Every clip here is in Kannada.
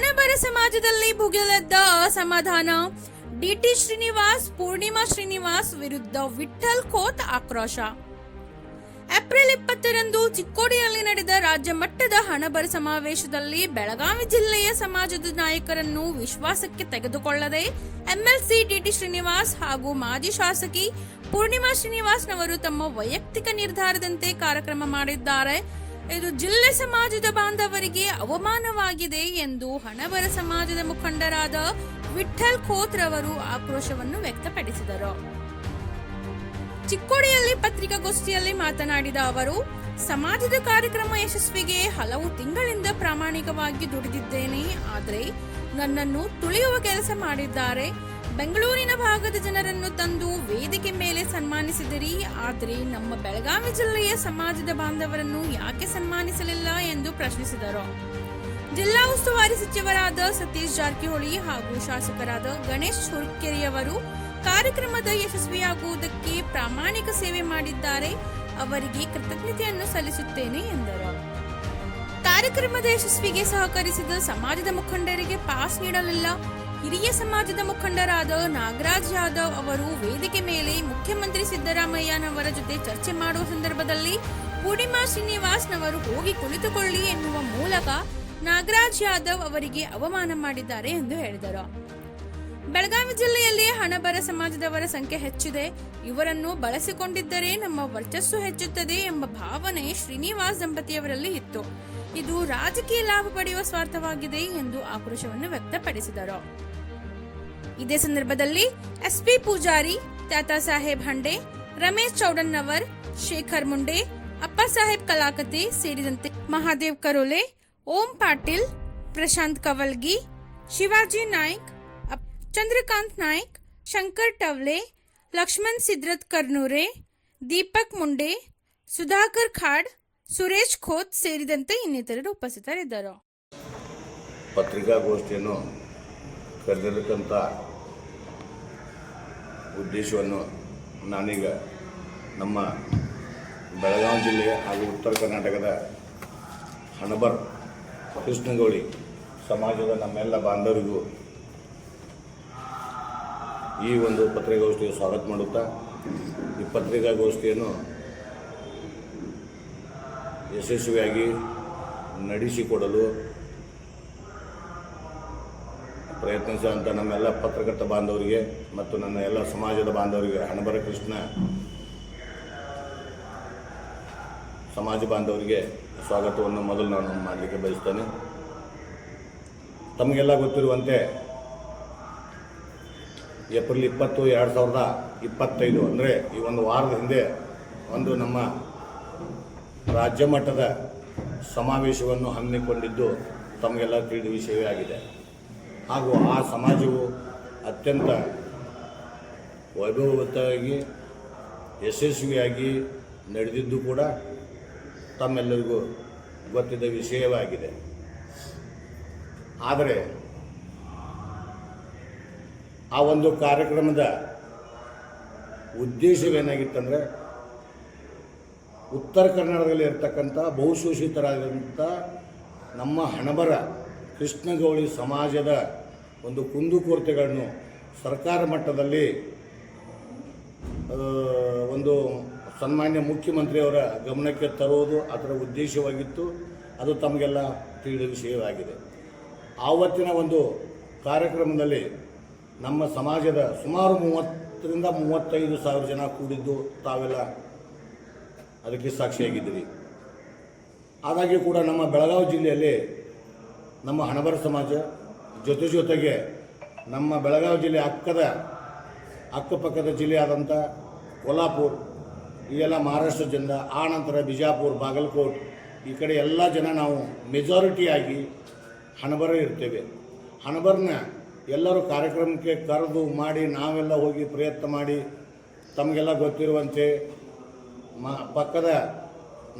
ಹಣಬರ ಸಮಾಜದಲ್ಲಿ ಭುಗಿಲೆದ್ದ ಅಸಮಾಧಾನ. ಡಿಟಿ ಶ್ರೀನಿವಾಸ್, ಪೂರ್ಣಿಮಾ ಶ್ರೀನಿವಾಸ್ ವಿರುದ್ಧ ವಿಠಲ್ ಖೋತ್ ಆಕ್ರೋಶ. ಏಪ್ರಿಲ್ ಇಪ್ಪತ್ತರಂದು ಚಿಕ್ಕೋಡಿಯಲ್ಲಿ ನಡೆದ ರಾಜ್ಯ ಮಟ್ಟದ ಹಣಬರ ಸಮಾವೇಶದಲ್ಲಿ ಬೆಳಗಾವಿ ಜಿಲ್ಲೆಯ ಸಮಾಜದ ನಾಯಕರನ್ನು ವಿಶ್ವಾಸಕ್ಕೆ ತೆಗೆದುಕೊಳ್ಳದೆ, ಎಂಎಲ್ಸಿ ಡಿಟಿ ಶ್ರೀನಿವಾಸ್ ಹಾಗೂ ಮಾಜಿ ಶಾಸಕಿ ಪೂರ್ಣಿಮಾ ಶ್ರೀನಿವಾಸ್ನವರು ತಮ್ಮ ವೈಯಕ್ತಿಕ ನಿರ್ಧಾರದಂತೆ ಕಾರ್ಯಕ್ರಮ ಮಾಡಿದ್ದಾರೆ. ಇದು ಜಿಲ್ಲೆ ಸಮಾಜದ ಬಾಂಧವರಿಗೆ ಅವಮಾನವಾಗಿದೆ ಎಂದು ಹಣವರ ಸಮಾಜದ ಮುಖಂಡರಾದ ವಿಠಲ್ ಖೋತ್ರವರು ಆಕ್ರೋಶವನ್ನು ವ್ಯಕ್ತಪಡಿಸಿದರು. ಚಿಕ್ಕೋಡಿಯಲ್ಲಿ ಪತ್ರಿಕಾಗೋಷ್ಠಿಯಲ್ಲಿ ಮಾತನಾಡಿದ ಅವರು, ಸಮಾಜದ ಕಾರ್ಯಕ್ರಮ ಯಶಸ್ವಿಗೆ ಹಲವು ತಿಂಗಳಿಂದ ಪ್ರಾಮಾಣಿಕವಾಗಿ ದುಡಿದಿದ್ದೇನೆ, ಆದರೆ ನನ್ನನ್ನು ತುಳಿಯುವ ಕೆಲಸ ಮಾಡಿದ್ದಾರೆ. ಬೆಂಗಳೂರಿನ ಭಾಗದ ಜನರನ್ನು ತಂದು ವೇದಿಕೆ ಮೇಲೆ ಸನ್ಮಾನಿಸಿದಿರಿ. ಆದರೆ ನಮ್ಮ ಬೆಳಗಾವಿ ಜಿಲ್ಲೆಯ ಸಮಾಜದ ಬಾಂಧವರನ್ನು ಯಾಕೆ ಸನ್ಮಾನಿಸಲಿಲ್ಲ ಎಂದು ಪ್ರಶ್ನಿಸಿದರು. ಜಿಲ್ಲಾ ಉಸ್ತುವಾರಿ ಸಚಿವರಾದ ಸತೀಶ್ ಜಾರಕಿಹೊಳಿ ಹಾಗೂ ಶಾಸಕರಾದ ಗಣೇಶ್ ಹುರ್ಕೆರೆಯವರು ಕಾರ್ಯಕ್ರಮದ ಯಶಸ್ವಿಯಾಗುವುದಕ್ಕೆ ಪ್ರಾಮಾಣಿಕ ಸೇವೆ ಮಾಡಿದ್ದಾರೆ. ಅವರಿಗೆ ಕೃತಜ್ಞತೆಯನ್ನು ಸಲ್ಲಿಸುತ್ತೇನೆ ಎಂದರು. ಕಾರ್ಯಕ್ರಮದ ಯಶಸ್ವಿಗೆ ಸಹಕರಿಸಿದ ಸಮಾಜದ ಮುಖಂಡರಿಗೆ ಪಾಸ್ ನೀಡಲಿಲ್ಲ. ಹಿರಿಯ ಸಮಾಜದ ಮುಖಂಡರಾದ ನಾಗರಾಜ್ ಯಾದವ್ ಅವರು ವೇದಿಕೆ ಮೇಲೆ ಮುಖ್ಯಮಂತ್ರಿ ಸಿದ್ದರಾಮಯ್ಯನವರ ಜೊತೆ ಚರ್ಚೆ ಮಾಡುವ ಸಂದರ್ಭದಲ್ಲಿ ಪೂರ್ಣಿಮಾ ಶ್ರೀನಿವಾಸ್ನವರು ಹೋಗಿ ಕುಳಿತುಕೊಳ್ಳಿ ಎನ್ನುವ ಮೂಲಕ ನಾಗರಾಜ್ ಯಾದವ್ ಅವರಿಗೆ ಅವಮಾನ ಮಾಡಿದ್ದಾರೆ ಎಂದು ಹೇಳಿದರು. ಬೆಳಗಾವಿ ಜಿಲ್ಲೆಯಲ್ಲಿ ಹಣಬರ ಸಮಾಜದವರ ಸಂಖ್ಯೆ ಹೆಚ್ಚಿದೆ. ಇವರನ್ನು ಬಳಸಿಕೊಂಡಿದ್ದರೆ ನಮ್ಮ ವರ್ಚಸ್ಸು ಹೆಚ್ಚುತ್ತದೆ ಎಂಬ ಭಾವನೆ ಶ್ರೀನಿವಾಸ್ ದಂಪತಿಯವರಲ್ಲಿ ಇತ್ತು. ಇದು ರಾಜಕೀಯ ಲಾಭ ಪಡೆಯುವ ಸ್ವಾರ್ಥವಾಗಿದೆ ಎಂದು ಆಕ್ರೋಶವನ್ನು ವ್ಯಕ್ತಪಡಿಸಿದರು. ಇದೇ ಸಂದರ್ಭದಲ್ಲಿ ಎಸ್ಪಿ ಪೂಜಾರಿ ತಾತಾ ಸಾಹೇಬ್ ಹಂಡೆ, ರಮೇಶ್ ಚೌಡನ್ನವರ್ ಶೇಖರ್ ಮುಂಡೆ, ಅಪ್ಪ ಸಾಹೇಬ್ ಕಲಾಕತೆ ಸೇರಿದಂತೆ ಮಹಾದೇವ್ ಕರೋಲೆ, ಓಂ ಪಾಟೀಲ್, ಪ್ರಶಾಂತ್ ಕವಲ್ಗಿ, ಶಿವಾಜಿ ನಾಯ್ಕ್ ಚಂದ್ರಕಾಂತ್ ನಾಯ್ಕ್, ಶಂಕರ್ ಟವ್ಲೆ, ಲಕ್ಷ್ಮಣ್ ಸಿದ್ರತ್ ಕರ್ನೂರೆ, ದೀಪಕ್ ಮುಂಡೆ, ಸುಧಾಕರ್ ಖಾಡ್, ಸುರೇಶ್ ಖೋತ್ ಸೇರಿದಂತೆ ಇನ್ನಿತರರು ಉಪಸ್ಥಿತರಿದ್ದರು. ಪತ್ರಿಕಾಗೋಷ್ಠಿಯನ್ನು ಕರೆದಿರತಕ್ಕಂಥ ಉದ್ದೇಶವನ್ನು ನಾನೀಗ ನಮ್ಮ ಬೆಳಗಾವಿ ಜಿಲ್ಲೆಯ ಹಾಗೂ ಉತ್ತರ ಕರ್ನಾಟಕದ ಹಣಬರ್ ಕೃಷ್ಣಗೌಳಿ ಸಮಾಜದ ನಮ್ಮೆಲ್ಲ ಬಾಂಧವರಿಗೂ ಈ ಒಂದು ಪತ್ರಿಕಾಗೋಷ್ಠಿಗೆ ಸ್ವಾಗತ ಮಾಡುತ್ತಾ, ಈ ಪತ್ರಿಕಾಗೋಷ್ಠಿಯನ್ನು ಯಶಸ್ವಿಯಾಗಿ ನಡೆಸಿಕೊಡಲು ಪ್ರಯತ್ನಿಸಿದಂಥ ನಮ್ಮೆಲ್ಲ ಪತ್ರಕರ್ತ ಬಾಂಧವರಿಗೆ ಮತ್ತು ನನ್ನ ಎಲ್ಲ ಸಮಾಜದ ಬಾಂಧವರಿಗೆ ಹಣಬರ ಕೃಷ್ಣ, ಸಮಾಜ ಬಾಂಧವರಿಗೆ ಸ್ವಾಗತವನ್ನು ಮೊದಲು ನಾನು ಮಾಡಲಿಕ್ಕೆ ಬಯಸ್ತೇನೆ. ತಮಗೆಲ್ಲ ಗೊತ್ತಿರುವಂತೆ ಏಪ್ರಿಲ್ ಇಪ್ಪತ್ತು, ಎರಡು ಸಾವಿರದ ಇಪ್ಪತ್ತೈದು ಅಂದರೆ ಈ ಒಂದು ವಾರದ ಹಿಂದೆ ಒಂದು ನಮ್ಮ ರಾಜ್ಯ ಮಟ್ಟದ ಸಮಾವೇಶವನ್ನು ಹಮ್ಮಿಕೊಂಡಿದ್ದು ತಮಗೆಲ್ಲ ತಿಳಿದ ವಿಷಯವೇ ಆಗಿದೆ. ಹಾಗೂ ಆ ಸಮಾಜವು ಅತ್ಯಂತ ವೈಭವಯುತವಾಗಿ ಯಶಸ್ವಿಯಾಗಿ ನಡೆದಿದ್ದು ಕೂಡ ತಮ್ಮೆಲ್ಲರಿಗೂ ಗೊತ್ತಿದ್ದ ವಿಷಯವಾಗಿದೆ. ಆದರೆ ಆ ಒಂದು ಕಾರ್ಯಕ್ರಮದ ಉದ್ದೇಶವೇನಾಗಿತ್ತಂದರೆ, ಉತ್ತರ ಕನ್ನಡದಲ್ಲಿ ಇರ್ತಕ್ಕಂಥ ಬಹುಶೋಷಿತರಾದಂಥ ನಮ್ಮ ಹಣಬರ ಕೃಷ್ಣಗೌಳಿ ಸಮಾಜದ ಒಂದು ಕುಂದುಕೊರತೆಗಳನ್ನು ಸರ್ಕಾರ ಮಟ್ಟದಲ್ಲಿ ಒಂದು ಸನ್ಮಾನ್ಯ ಮುಖ್ಯಮಂತ್ರಿಯವರ ಗಮನಕ್ಕೆ ತರುವುದು ಅದರ ಉದ್ದೇಶವಾಗಿತ್ತು. ಅದು ತಮಗೆಲ್ಲ ತಿಳಿದ ವಿಷಯವಾಗಿದೆ. ಆವತ್ತಿನ ಒಂದು ಕಾರ್ಯಕ್ರಮದಲ್ಲಿ ನಮ್ಮ ಸಮಾಜದ ಸುಮಾರು ಮೂವತ್ತರಿಂದ ಮೂವತ್ತೈದು ಸಾವಿರ ಜನ ಕೂಡಿದ್ದು ತಾವೆಲ್ಲ ಅದಕ್ಕೆ ಸಾಕ್ಷಿಯಾಗಿದ್ದೀವಿ ಆದಾಗ್ಯೂ ಕೂಡ ನಮ್ಮ ಬೆಳಗಾವಿ ಜಿಲ್ಲೆಯಲ್ಲಿ ನಮ್ಮ ಹಣಬರ ಸಮಾಜ ಜೊತೆ ಜೊತೆಗೆ ನಮ್ಮ ಬೆಳಗಾವಿ ಜಿಲ್ಲೆ ಅಕ್ಕದ ಅಕ್ಕಪಕ್ಕದ ಜಿಲ್ಲೆಯಾದಂಥ ಕೊಲ್ಹಾಪುರ ಇವೆಲ್ಲ ಮಹಾರಾಷ್ಟ್ರ ಜನ ಆ ನಂತರ ಬಿಜಾಪುರ, ಬಾಗಲಕೋಟ್, ಈ ಕಡೆ ಎಲ್ಲ ಜನ ನಾವು ಮೆಜಾರಿಟಿಯಾಗಿ ಹಣಬರ ಇರ್ತೇವೆ. ಹಣಬರನ್ನ ಎಲ್ಲರೂ ಕಾರ್ಯಕ್ರಮಕ್ಕೆ ಕರೆದು ಮಾಡಿ ನಾವೆಲ್ಲ ಹೋಗಿ ಪ್ರಯತ್ನ ಮಾಡಿ ತಮಗೆಲ್ಲ ಗೊತ್ತಿರುವಂತೆ ಮ ಪಕ್ಕದ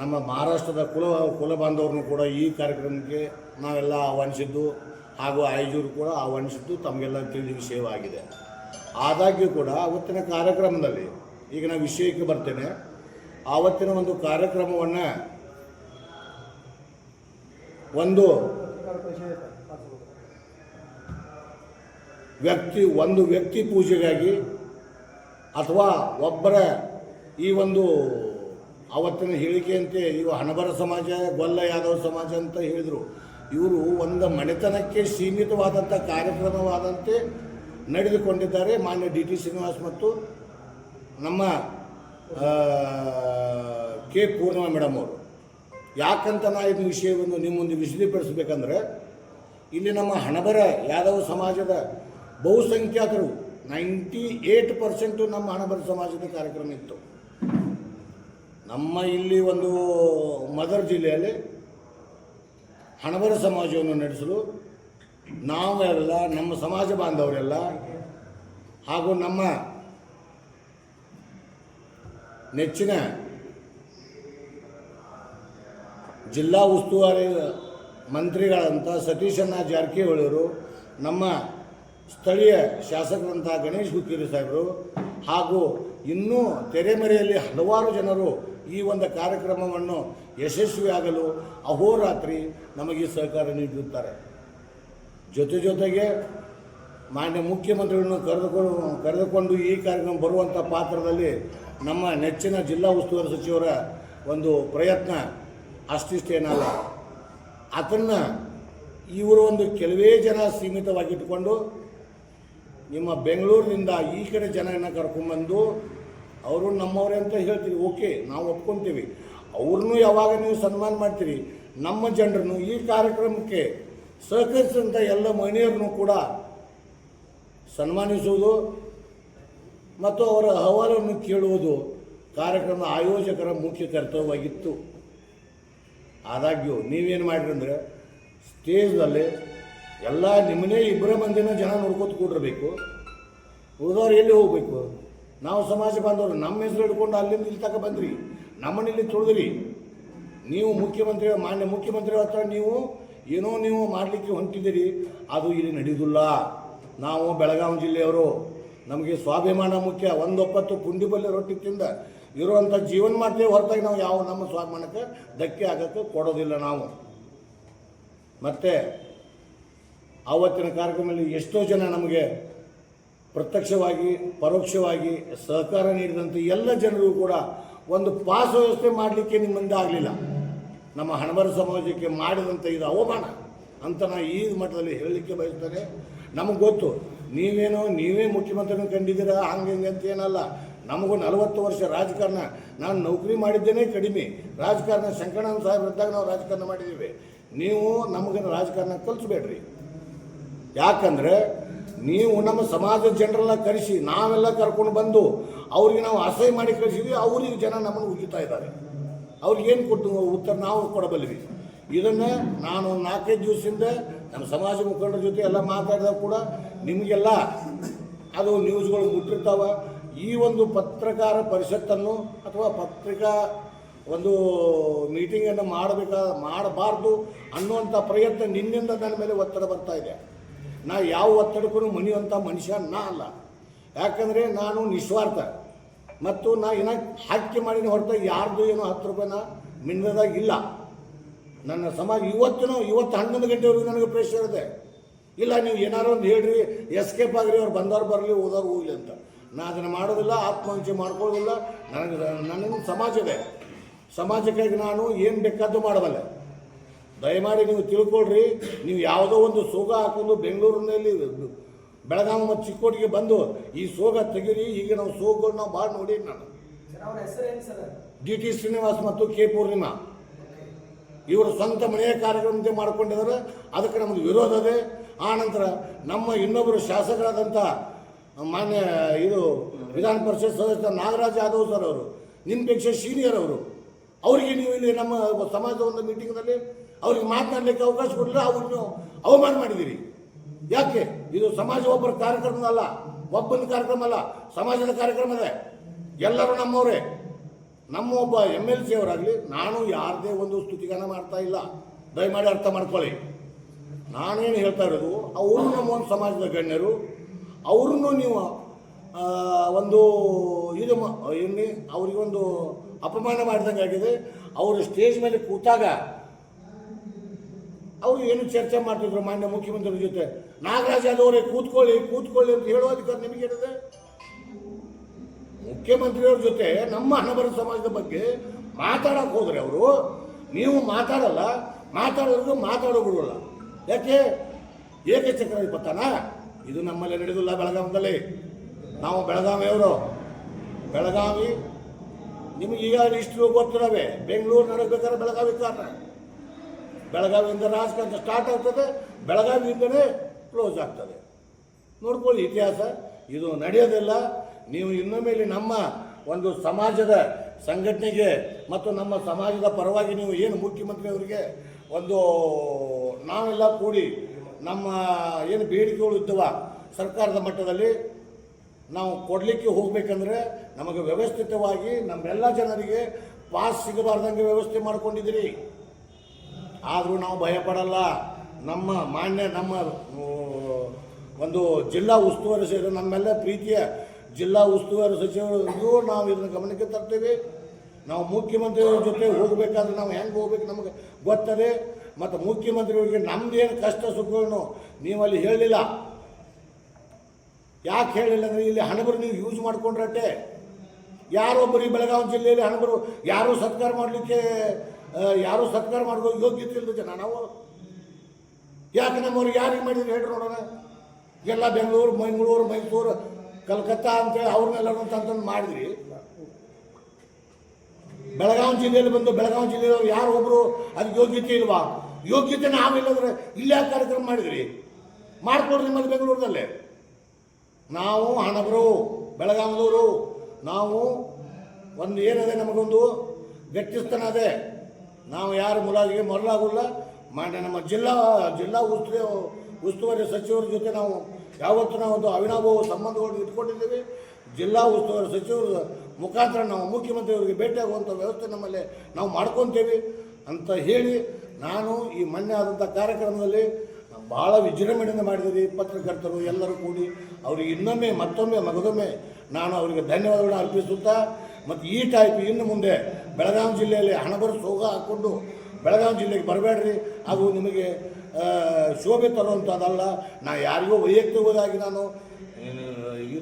ನಮ್ಮ ಮಹಾರಾಷ್ಟ್ರದ ಕುಲ ಕುಲ ಬಾಂಧವ್ರನ್ನೂ ಕೂಡ ಈ ಕಾರ್ಯಕ್ರಮಕ್ಕೆ ನಾವೆಲ್ಲ ಆಹ್ವಾನಿಸಿದ್ದು. ಹಾಗೂ ಐಜೂರು ಕೂಡ ಆಹ್ವಾನಿಸಿದ್ದು ತಮಗೆಲ್ಲ ತಿಳಿದ ವಿಷಯವಾಗಿದೆ ಆದಾಗ್ಯೂ ಕೂಡ ಅವತ್ತಿನ ಕಾರ್ಯಕ್ರಮದಲ್ಲಿ ಈಗ ನಾನು ವಿಷಯಕ್ಕೆ ಬರ್ತೇನೆ. ಆವತ್ತಿನ ಒಂದು ಕಾರ್ಯಕ್ರಮವನ್ನು ಒಂದು ವ್ಯಕ್ತಿ ಒಂದು ವ್ಯಕ್ತಿ ಪೂಜೆಗಾಗಿ ಅಥವಾ ಒಬ್ಬರ ಈ ಒಂದು ಆವತ್ತಿನ ಹೇಳಿಕೆಯಂತೆ ಇವು ಹಣಬರ ಸಮಾಜ, ಗೊಲ್ಲ ಯಾದವ ಸಮಾಜ ಅಂತ ಹೇಳಿದರು. ಇವರು ಒಂದು ಮನೆತನಕ್ಕೆ ಸೀಮಿತವಾದಂಥ ಕಾರ್ಯಕ್ರಮವಾದಂತೆ ನಡೆದುಕೊಂಡಿದ್ದಾರೆ ಮಾನ್ಯ ಡಿ ಟಿ ಶ್ರೀನಿವಾಸ್ ಮತ್ತು ನಮ್ಮ ಕೆ ಪೂರ್ಣಿಮಾ ಮೇಡಮ್ ಅವರು. ಯಾಕಂತ ನಾ ಇದು ವಿಷಯವನ್ನು ನಿಮ್ಮ ಮುಂದೆ ವಿಶದೀಕರಿಸಬೇಕಂದ್ರೆ, ಇಲ್ಲಿ ನಮ್ಮ ಹಣಬರ ಯಾದವ ಸಮಾಜದ ಬಹುಸಂಖ್ಯಾತರು ನೈಂಟಿ ಏಟ್ ಪರ್ಸೆಂಟು ನಮ್ಮ ಹಣಬರ ಸಮಾಜದ ಕಾರ್ಯಕ್ರಮ ಇತ್ತು. ನಮ್ಮ ಇಲ್ಲಿ ಒಂದು ಮದರ್ ಜಿಲ್ಲೆಯಲ್ಲಿ ಹಣಬರ ಸಮಾಜವನ್ನು ನಡೆಸಲು ನಾವೆಲ್ಲ ನಮ್ಮ ಸಮಾಜ ಬಾಂಧವರೆಲ್ಲ ಹಾಗೂ ನಮ್ಮ ನೆಚ್ಚಿನ ಜಿಲ್ಲಾ ಉಸ್ತುವಾರಿ ಮಂತ್ರಿಗಳಂತ ಸತೀಶಣ್ಣ ಜಾರಕಿಹೊಳಿಯವರು, ನಮ್ಮ ಸ್ಥಳೀಯ ಶಾಸಕರಂಥ ಗಣೇಶ್ ಹುಕ್ಕೇರಿ ಸಾಹೇಬರು ಹಾಗೂ ಇನ್ನೂ ತೆರೆಮರೆಯಲ್ಲಿ ಹಲವಾರು ಜನರು ಈ ಒಂದು ಕಾರ್ಯಕ್ರಮವನ್ನು ಯಶಸ್ವಿಯಾಗಲು ಅಹೋರಾತ್ರಿ ನಮಗೆ ಸಹಕಾರ ನೀಡಿರುತ್ತಾರೆ. ಜೊತೆ ಜೊತೆಗೆ ಮಾನ್ಯ ಮುಖ್ಯಮಂತ್ರಿಗಳನ್ನು ಕರೆದುಕೊಂಡು ಕರೆದುಕೊಂಡು ಈ ಕಾರ್ಯಕ್ರಮ ಬರುವಂಥ ಪಾತ್ರದಲ್ಲಿ ನಮ್ಮ ನೆಚ್ಚಿನ ಜಿಲ್ಲಾ ಉಸ್ತುವಾರಿ ಸಚಿವರ ಒಂದು ಪ್ರಯತ್ನ ಅಷ್ಟಿಷ್ಟೇನಲ್ಲ. ಅದನ್ನು ಇವರು ಒಂದು ಕೆಲವೇ ಜನ ಸೀಮಿತವಾಗಿಟ್ಟುಕೊಂಡು ನಿಮ್ಮ ಬೆಂಗಳೂರಿನಿಂದ ಈ ಕಡೆ ಜನನ ಕರ್ಕೊಂಬಂದು ಅವರು ನಮ್ಮವರೇ ಅಂತ ಹೇಳ್ತೀವಿ ಓಕೆ, ನಾವು ಒಪ್ಕೊತೀವಿ. ಅವ್ರನ್ನೂ ಯಾವಾಗ ನೀವು ಸನ್ಮಾನ ಮಾಡ್ತೀರಿ? ನಮ್ಮ ಜನರನ್ನು ಈ ಕಾರ್ಯಕ್ರಮಕ್ಕೆ ಸಹಕರಿಸಿದಂಥ ಎಲ್ಲ ಮಹಿಳೆಯರನ್ನು ಕೂಡ ಸನ್ಮಾನಿಸುವುದು ಮತ್ತು ಅವರ ಅಹವಾಲನ್ನು ಕೇಳುವುದು ಕಾರ್ಯಕ್ರಮದ ಆಯೋಜಕರ ಮುಖ್ಯ ಕರ್ತವ್ಯವಾಗಿತ್ತು. ಆದಾಗ್ಯೂ ನೀವೇನು ಮಾಡಿರಿ ಅಂದರೆ ಸ್ಟೇಜ್ದಲ್ಲಿ ಎಲ್ಲ ನಿಮ್ಮನ್ನೇ ಇಬ್ಬರ ಮಂದಿನ ಜನ ನೋಡ್ಕೊತ ಕೂಡಿರ್ಬೇಕು. ಉಳಿದವ್ರು ಎಲ್ಲಿ ಹೋಗಬೇಕು? ನಾವು ಸಮಾಜ ಬಾಂಧವರು, ನಮ್ಮ ಹೆಸರು ಹಿಡ್ಕೊಂಡು ಅಲ್ಲಿಂದ ಇಲ್ಲಿ ತನಕ ಬಂದ್ರಿ. ನಮ್ಮನ್ನ ಇಲ್ಲಿ ತುಳಿದ್ರಿ. ನೀವು ಮುಖ್ಯಮಂತ್ರಿ ಮಾನ್ಯ ಮುಖ್ಯಮಂತ್ರಿ ಹತ್ರ ನೀವು ಏನೋ ನೀವು ಮಾಡಲಿಕ್ಕೆ ಹೊಂಟಿದ್ದೀರಿ, ಅದು ಇಲ್ಲಿ ನಡೆಯುವುದಿಲ್ಲ. ನಾವು ಬೆಳಗಾವಿ ಜಿಲ್ಲೆಯವರು, ನಮಗೆ ಸ್ವಾಭಿಮಾನ ಮುಖ್ಯ, ಒಂದೊಪ್ಪತ್ತು ಪುಂಡಿಬಲ್ಲಿ ರೊಟ್ಟಿ ತಿಂದ ಇರುವಂಥ ಜೀವನ ಮಾಡ್ತೇವೆ ಹೊರತಾಗಿ ನಾವು ಯಾವ ನಮ್ಮ ಸ್ವಾಭಿಮಾನಕ್ಕೆ ಧಕ್ಕೆ ಆಗಕ್ಕೆ ಕೊಡೋದಿಲ್ಲ ನಾವು. ಮತ್ತು ಆವತ್ತಿನ ಕಾರ್ಯಕ್ರಮದಲ್ಲಿ ಎಷ್ಟೋ ಜನ ನಮಗೆ ಪ್ರತ್ಯಕ್ಷವಾಗಿ, ಪರೋಕ್ಷವಾಗಿ ಸಹಕಾರ ನೀಡಿದಂಥ ಎಲ್ಲ ಜನರು ಕೂಡ ಒಂದು ಪಾಸ್ ವ್ಯವಸ್ಥೆ ಮಾಡಲಿಕ್ಕೆ ನಿಮ್ಮಿಂದ ಆಗಲಿಲ್ಲ. ನಮ್ಮ ಹಣಬರ ಸಮಾಜಕ್ಕೆ ಮಾಡಿದಂಥ ಇದು ಅವಮಾನ ಅಂತ ನಾ ಈ ಮಟ್ಟದಲ್ಲಿ ಹೇಳಲಿಕ್ಕೆ ಬಯಸ್ತಾರೆ ನಮಗೆ ಗೊತ್ತು, ನೀವೇನೋ, ನೀವೇ ಮುಖ್ಯಮಂತ್ರಿನ ಕಂಡಿದ್ದೀರಾ, ಹಂಗೆ ಹಿಂಗೆ ಅಂತ ಏನಲ್ಲ. ನಮಗೂ ನಲವತ್ತು ವರ್ಷ ರಾಜಕಾರಣ. ನಾನು ನೌಕರಿ ಮಾಡಿದ್ದೇನೆ ಕಡಿಮೆ. ರಾಜಕಾರಣ ಶಂಕರಣ್ಣ ಸಾಹೇಬ್ರಿದ್ದಾಗ ನಾವು ರಾಜಕಾರಣ ಮಾಡಿದ್ದೀವಿ. ನೀವು ನಮಗೆ ರಾಜಕಾರಣ ಕಲಿಸ್ಬೇಡ್ರಿ. ಯಾಕಂದ್ರೆ ನೀವು ನಮ್ಮ ಸಮಾಜದ ಜನರೆಲ್ಲ ಕರೆಸಿ, ನಾವೆಲ್ಲ ಕರ್ಕೊಂಡು ಬಂದು ಅವ್ರಿಗೆ ನಾವು ಅಸಹ್ಯ ಮಾಡಿ ಕಳಿಸಿದ್ವಿ, ಅವ್ರಿಗೆ ಜನ ನಮ್ಮನ್ನು ಉಗಿತಾ ಇದ್ದಾರೆ. ಅವ್ರಿಗೆ ಏನು ಕೊಟ್ಟು ಉತ್ತರ ನಾವು ಕೊಡಬಲ್ವಿ? ಇದನ್ನು ನಾನು ನಾಲ್ಕೈದು ದಿವಸದಿಂದ ನಮ್ಮ ಸಮಾಜ ಮುಖಂಡರ ಜೊತೆ ಎಲ್ಲ ಮಾತಾಡಿದಾಗ ಕೂಡ ನಿಮಗೆಲ್ಲ ಅದು ನ್ಯೂಸ್ಗಳು ಮುಟ್ಟಿರ್ತಾವ. ಈ ಒಂದು ಪತ್ರಕಾರ ಪರಿಷತ್ತನ್ನು ಅಥವಾ ಪತ್ರಿಕಾ ಒಂದು ಮೀಟಿಂಗನ್ನು ಮಾಡಬೇಕಾ, ಮಾಡಬಾರ್ದು ಅನ್ನುವಂಥ ಪ್ರಯತ್ನ ನಿನ್ನಿಂದ ನನ್ನ ಮೇಲೆ ಒತ್ತಡ ಬರ್ತಾ ಇದೆ. ನಾ ಯಾವ ಒತ್ತಡಕ್ಕೂ ಮನಿಯುವಂಥ ಮನುಷ್ಯ ನಾ ಅಲ್ಲ. ಯಾಕಂದರೆ ನಾನು ನಿಸ್ವಾರ್ಥ. ಮತ್ತು ನಾ ಏನ ಹಾಕಿ ಮಾಡಿನ ಹೊರತು ಯಾರ್ದು ಏನೋ ಹತ್ತು ರೂಪಾಯಿನ ಮಿನ್ನದಾಗ ಇಲ್ಲ. ನನ್ನ ಸಮಾಜ ಇವತ್ತಿನ, ಇವತ್ತು ಹನ್ನೊಂದು ಗಂಟೆವರೆಗೂ ನನಗೆ ಪ್ರೆಷರ್ ಇದೆ ಇಲ್ಲ, ನೀವು ಏನಾರು ಒಂದು ಹೇಳ್ರಿ ಎಸ್ಕೇಪ್ ಆಗ್ರಿ, ಅವ್ರು ಬಂದವ್ರು ಬರಲಿ ಓದೋರು ಹೋಗ್ಲಿ ಅಂತ. ನಾ ಅದನ್ನು ಮಾಡೋದಿಲ್ಲ, ಆತ್ಮಹತ್ಯೆ ಮಾಡ್ಕೊಳ್ಳೋದಿಲ್ಲ. ನನಗೆ ನನ್ನ ಸಮಾಜ ಇದೆ. ಸಮಾಜಕ್ಕಾಗಿ ನಾನು ಏನು ಬೇಕಾದ್ದು ಮಾಡಬಲ್ಲೆ. ದಯಮಾಡಿ ನೀವು ತಿಳ್ಕೊಳ್ರಿ ನೀವು ಯಾವುದೋ ಒಂದು ಸೋಗ ಹಾಕೊಂಡು ಬೆಂಗಳೂರಿನಲ್ಲಿ ಬೆಳಗಾವಿ ಮತ್ತು ಚಿಕ್ಕೋಟಿಗೆ ಬಂದು ಈ ಸೋಗ ತೆಗೀರಿ ಈಗ ನಾವು ಸೋಗಗಳು ನಾವು ಭಾಳ ನೋಡಿ ನಾನು. ಡಿ ಟಿ ಶ್ರೀನಿವಾಸ್ ಮತ್ತು ಕೆ ಪೂರ್ಣಿಮಾ. ಇವರು ಸ್ವಂತ ಮನೆಯ ಕಾರ್ಯಕ್ರಮತೆ ಮಾಡ್ಕೊಂಡಿದ್ದಾರೆ ಅದಕ್ಕೆ ನಮಗೆ ವಿರೋಧ ಇದೆ. ಆ ನಂತರ ನಮ್ಮ ಇನ್ನೊಬ್ಬರು ಶಾಸಕರಾದಂಥ ಮಾನ್ಯ ಇದು ವಿಧಾನ ಪರಿಷತ್ ಸದಸ್ಯ ನಾಗರಾಜ್ ಯಾದವ್ ಸರ್ ಅವರು ನಿಮ್ಪೇಕ್ಷೆ ಸೀನಿಯರ್ ಅವರು. ಅವರಿಗೆ ನೀವು ಇಲ್ಲಿ ನಮ್ಮ ಸಮಾಜದ ಒಂದು ಮೀಟಿಂಗ್ನಲ್ಲಿ ಅವ್ರಿಗೆ ಮಾತನಾಡಲಿಕ್ಕೆ ಅವಕಾಶ ಕೊಡಲಿಲ್ಲ ಅವನ್ನು ಅವಮಾನ ಮಾಡಿದಿರಿ. ಯಾಕೆ? ಇದು ಸಮಾಜ ಒಬ್ಬರ ಕಾರ್ಯಕ್ರಮ ಅಲ್ಲ, ಒಬ್ಬನ ಕಾರ್ಯಕ್ರಮ ಅಲ್ಲ, ಸಮಾಜದ ಕಾರ್ಯಕ್ರಮ ಇದೆ. ಎಲ್ಲರೂ ನಮ್ಮವರೇ. ನಮ್ಮ ಒಬ್ಬ ಎಂ ಎಲ್ ಸಿ ಅವರಾಗಲಿ, ನಾನು ಯಾರದೇ ಒಂದು ಸ್ತುತಿಗಾನ ಮಾಡ್ತಾ ಇಲ್ಲ. ದಯಮಾಡಿ ಅರ್ಥ ಮಾಡ್ಕೊಳ್ಳಿ. ನಾನೇನು ಹೇಳ್ತಾ ಇರೋದು ಅವರು ನಮ್ಮ ಒಂದು ಸಮಾಜದ ಗಣ್ಯರು, ಅವ್ರನ್ನೂ ನೀವು ಒಂದು ಇದು ಏನಿ ಅವರಿಗೊಂದು ಅಪಮಾನ ಮಾಡಿದಂಗೆ ಆಗಿದೆ ಅವರು ಸ್ಟೇಜ್ ಮೇಲೆ ಕೂತಾಗ ಅವರು ಏನು ಚರ್ಚೆ ಮಾಡ್ತಿದ್ರು ಮಾನ್ಯ ಮುಖ್ಯಮಂತ್ರಿ ಜೊತೆ? ನಾಗರಾಜ್ ಯಾದವ್ರೆ, ಕೂತ್ಕೊಳ್ಳಿ ಕೂತ್ಕೊಳ್ಳಿ ಅಂತ ಹೇಳುವ ಅಧಿಕಾರ ನಿಮಗೆ ಏನಿದೆ? ಮುಖ್ಯಮಂತ್ರಿಯವ್ರ ಜೊತೆ ನಮ್ಮ ಹಣಬರ ಸಮಾಜದ ಬಗ್ಗೆ ಮಾತಾಡಕ್ಕೆ ಹೋದ್ರೆ ಅವರು, ನೀವು ಮಾತಾಡಲ್ಲ ಮಾತಾಡೋದು ಮಾತಾಡೋ ಬಿಡೋಲ್ಲ. ಯಾಕೆ? ಏಕಚಕ್ರಾಧಿಪತನ ಇದು ನಮ್ಮಲ್ಲಿ ನಡೆದಿಲ್ಲ ಬೆಳಗಾವಿದಲ್ಲಿ. ನಾವು ಬೆಳಗಾವಿಯವರು ಬೆಳಗಾವಿ, ನಿಮಗೆ ಈಗ ಇಷ್ಟು ಗೊತ್ತಿರವೆ. ಬೆಂಗಳೂರು ನಡಬೇಕಾದ್ರೆ ಬೆಳಗಾವಿ ಕಾರಣ. ಬೆಳಗಾವಿಯಿಂದ ರಾಜಕಾರಣ ಸ್ಟಾರ್ಟ್ ಆಗ್ತದೆ, ಬೆಳಗಾವಿಯಿಂದನೇ ಕ್ಲೋಸ್ ಆಗ್ತದೆ. ನೋಡ್ಕೊಳ್ಳಿ ಇತಿಹಾಸ, ಇದು ನಡೆಯೋದಿಲ್ಲ. ನೀವು ಇನ್ನೊಮ್ಮೆ ಇಲ್ಲಿ ನಮ್ಮ ಒಂದು ಸಮಾಜದ ಸಂಘಟನೆಗೆ ಮತ್ತು ನಮ್ಮ ಸಮಾಜದ ಪರವಾಗಿ ನೀವು ಏನು ಮುಖ್ಯಮಂತ್ರಿ ಅವರಿಗೆ ಒಂದು ನಾವೆಲ್ಲ ಕೂಡಿ ನಮ್ಮ ಏನು ಬೇಡಿಕೆಗಳು ಇದ್ದವ ಸರ್ಕಾರದ ಮಟ್ಟದಲ್ಲಿ ನಾವು ಕೊಡಲಿಕ್ಕೆ ಹೋಗಬೇಕಂದ್ರೆ ನಮಗೆ ವ್ಯವಸ್ಥಿತವಾಗಿ ನಮ್ಮೆಲ್ಲ ಜನರಿಗೆ ಪಾಸ್ ಸಿಗಬಾರ್ದಂಗೆ ವ್ಯವಸ್ಥೆ ಮಾಡ್ಕೊಂಡಿದ್ದೀರಿ. ಆದರೂ ನಾವು ಭಯಪಡಲ್ಲ. ನಮ್ಮ ಮಾನ್ಯ, ನಮ್ಮ ಒಂದು ಜಿಲ್ಲಾ ಉಸ್ತುವಾರಿ ಸಚಿವರು ನಮ್ಮೆಲ್ಲ ಪ್ರೀತಿಯ ಜಿಲ್ಲಾ ಉಸ್ತುವಾರಿ ಸಚಿವರು ನಾವು ಇದನ್ನ ಗಮನಕ್ಕೆ ತರ್ತೇವೆ. ನಾವು ಮುಖ್ಯಮಂತ್ರಿಯವ್ರ ಜೊತೆ ಹೋಗಬೇಕಾದ್ರೆ ನಾವು ಹೆಂಗೆ ಹೋಗ್ಬೇಕು ನಮಗೆ ಗೊತ್ತದೆ. ಮತ್ತು ಮುಖ್ಯಮಂತ್ರಿಯವರಿಗೆ ನಮ್ದೇನು ಕಷ್ಟ ಸುಖಗಳನ್ನು ನೀವು ಅಲ್ಲಿ ಹೇಳಲಿಲ್ಲ ಯಾಕೆ ಹೇಳಿಲ್ಲ ಅಂದರೆ ಇಲ್ಲಿ ಹಣಗಳು ನೀವು ಯೂಸ್ ಮಾಡ್ಕೊಂಡ್ರಟ್ಟೆ. ಯಾರೊಬ್ಬರು ಈ ಬೆಳಗಾವಿ ಜಿಲ್ಲೆಯಲ್ಲಿ ಹಣಬರು, ಯಾರೂ ಸತ್ಕಾರ ಮಾಡಲಿಕ್ಕೆ ಯಾರೂ ಸತ್ಕಾರ ಮಾಡೋ ಯೋಗ್ಯತೆ ಇಲ್ಲದ ಜನ ನಾವು. ಯಾಕೆ ನಮ್ಮವ್ರು ಯಾರಿಗೆ ಮಾಡಿದ್ರು ಹೇಳಿ ನೋಡೋಣ. ಎಲ್ಲ ಬೆಂಗಳೂರು, ಮಂಗಳೂರು, ಮೈಸೂರು, ಕಲ್ಕತ್ತಾ ಅಂತೇಳಿ ಅವ್ರನ್ನೆಲ್ಲರೂ ತಂತಂದು ಮಾಡಿದ್ರಿ. ಬೆಳಗಾವಿ ಜಿಲ್ಲೆಯಲ್ಲಿ ಬಂದು ಬೆಳಗಾವಿ ಜಿಲ್ಲೆಯವರು ಯಾರು ಒಬ್ಬರು ಅದಕ್ಕೆ ಯೋಗ್ಯತೆ ಇಲ್ವಾ? ಯೋಗ್ಯತೆ ನಾವಿಲ್ಲದ್ರೆ ಇಲ್ಲೇ ಯಾಕೆ ಕಾರ್ಯಕ್ರಮ ಮಾಡಿದ್ರಿ? ಮಾಡ್ಕೊಡ್ರಿ ನಿಮ್ಮಲ್ಲಿ ಬೆಂಗಳೂರಿನಲ್ಲೇ ನಾವು ಹಣಬರು, ಬೆಳಗಾವಿದವರು ನಾವು ಒಂದು ಏನಿದೆ ನಮಗೊಂದು ಗಟ್ಟಿಸ್ತನ ಅದೇ ನಾವು ಯಾರು ಮುಲಾಜಿಗೆ ಮರಳಾಗಲ್ಲ ಮಾಡ ನಮ್ಮ ಜಿಲ್ಲಾ ಜಿಲ್ಲಾ ಉಸ್ತುವಾರಿ ಉಸ್ತುವಾರಿ ಸಚಿವರ ಜೊತೆ ನಾವು ಯಾವತ್ತೂ ನಾವು ಒಂದು ಅವಿನಾಭಾವ ಸಂಬಂಧಗಳನ್ನು ಇಟ್ಕೊಂಡಿದ್ದೀವಿ. ಜಿಲ್ಲಾ ಉಸ್ತುವಾರಿ ಸಚಿವರ ಮುಖಾಂತರ ನಾವು ಮುಖ್ಯಮಂತ್ರಿಯವರಿಗೆ ಭೇಟಿಯಾಗುವಂಥ ವ್ಯವಸ್ಥೆ ನಮ್ಮಲ್ಲಿ ನಾವು ಮಾಡ್ಕೊತೇವೆ ಅಂತ ಹೇಳಿ ನಾನು ಈ ಮೊನ್ನೆ ಆದಂಥ ಕಾರ್ಯಕ್ರಮದಲ್ಲಿ ಭಾಳ ವಿಜೃಂಭಣೆಯಿಂದ ಮಾಡಿದ್ದೀರಿ ಪತ್ರಕರ್ತರು ಎಲ್ಲರೂ ಕೂಡಿ. ಅವರಿಗೆ ಇನ್ನೊಮ್ಮೆ, ಮತ್ತೊಮ್ಮೆ, ಮಗದೊಮ್ಮೆ ನಾನು ಅವರಿಗೆ ಧನ್ಯವಾದಗಳನ್ನು ಅರ್ಪಿಸುತ್ತಾ, ಮತ್ತು ಈ ಟೈಪ್ ಇನ್ನು ಮುಂದೆ ಬೆಳಗಾವಿ ಜಿಲ್ಲೆಯಲ್ಲಿ ಹಣಬರ ಸೋಗ ಹಾಕ್ಕೊಂಡು ಬೆಳಗಾವಿ ಜಿಲ್ಲೆಗೆ ಬರಬೇಡ್ರಿ. ಅದು ನಿಮಗೆ ಶೋಭೆ ತರುವಂಥದ್ದಲ್ಲ ನಾ ಯಾರಿಗೂ ವೈಯಕ್ತಿಕವಾಗಿ ನಾನು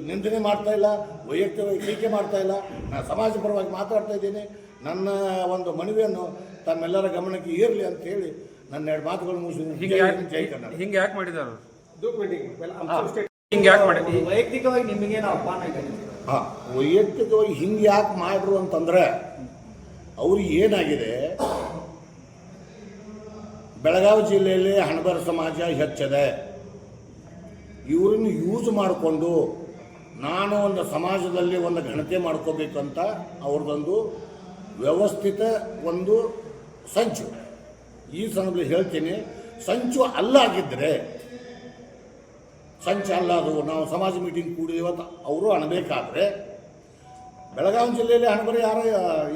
ನಿಂದನೆ ಮಾಡ್ತಾ ಇಲ್ಲ, ವೈಯಕ್ತಿಕವಾಗಿ ಟೀಕೆ ಮಾಡ್ತಾ ಇಲ್ಲ. ನಾನು ಸಮಾಜ ಪರವಾಗಿ ಮಾತಾಡ್ತಾ ಇದ್ದೀನಿ. ನನ್ನ ಒಂದು ಮನವಿಯನ್ನು ತಮ್ಮೆಲ್ಲರ ಗಮನಕ್ಕೆ ಇರಲಿ ಅಂತ ಹೇಳಿ ನನ್ನ ಎರಡು ಮಾತುಗಳು ಮುಗಿಸಿದ್ದೀನಿ ಹಿಂಗೆ ಜೈ ಯಾಕೆ ಹಿಂಗೆ ಯಾಕೆ ಮಾಡಿದಾರು. ಹಿಂಗೆ ಯಾಕೆ ಮಾಡಿ ವೈಯಕ್ತಿಕವಾಗಿ ನಿಮಗೇನು ಅಪಮಾನ ಇದೆ? ಹಾಂ. ವೈಯಕ್ತಿಕವಾಗಿ ಹಿಂಗೆ ಯಾಕೆ ಮಾಡ್ರು ಅಂತಂದ್ರೆ ಅವ್ರಿಗೆ ಏನಾಗಿದೆ? ಬೆಳಗಾವಿ ಜಿಲ್ಲೆಯಲ್ಲಿ ಹಣಬರ ಸಮಾಜ ಹೆಚ್ಚಿದೆ. ಇವ್ರನ್ನ ಯೂಸ್ ಮಾಡಿಕೊಂಡು ನಾನು ಒಂದು ಸಮಾಜದಲ್ಲಿ ಒಂದು ಘನತೆ ಮಾಡ್ಕೋಬೇಕಂತ ಅವ್ರದ್ದೊಂದು ವ್ಯವಸ್ಥಿತ ಒಂದು ಸಂಚು. ಈ ಸಂದರ್ಭದಲ್ಲಿ ಹೇಳ್ತೀನಿ, ಸಂಚು ಅಲ್ಲಾಗಿದ್ದರೆ ಸಂಚು ಅಲ್ಲ ಅದು ನಾವು ಸಮಾಜ ಮೀಟಿಂಗ್ ಕೂಡಿದೀವತ್ತ ಅವರು ಅಣಬೇಕಾದ್ರೆ ಬೆಳಗಾವಿ ಜಿಲ್ಲೆಯಲ್ಲಿ ಹಣಬರಿ ಯಾರು,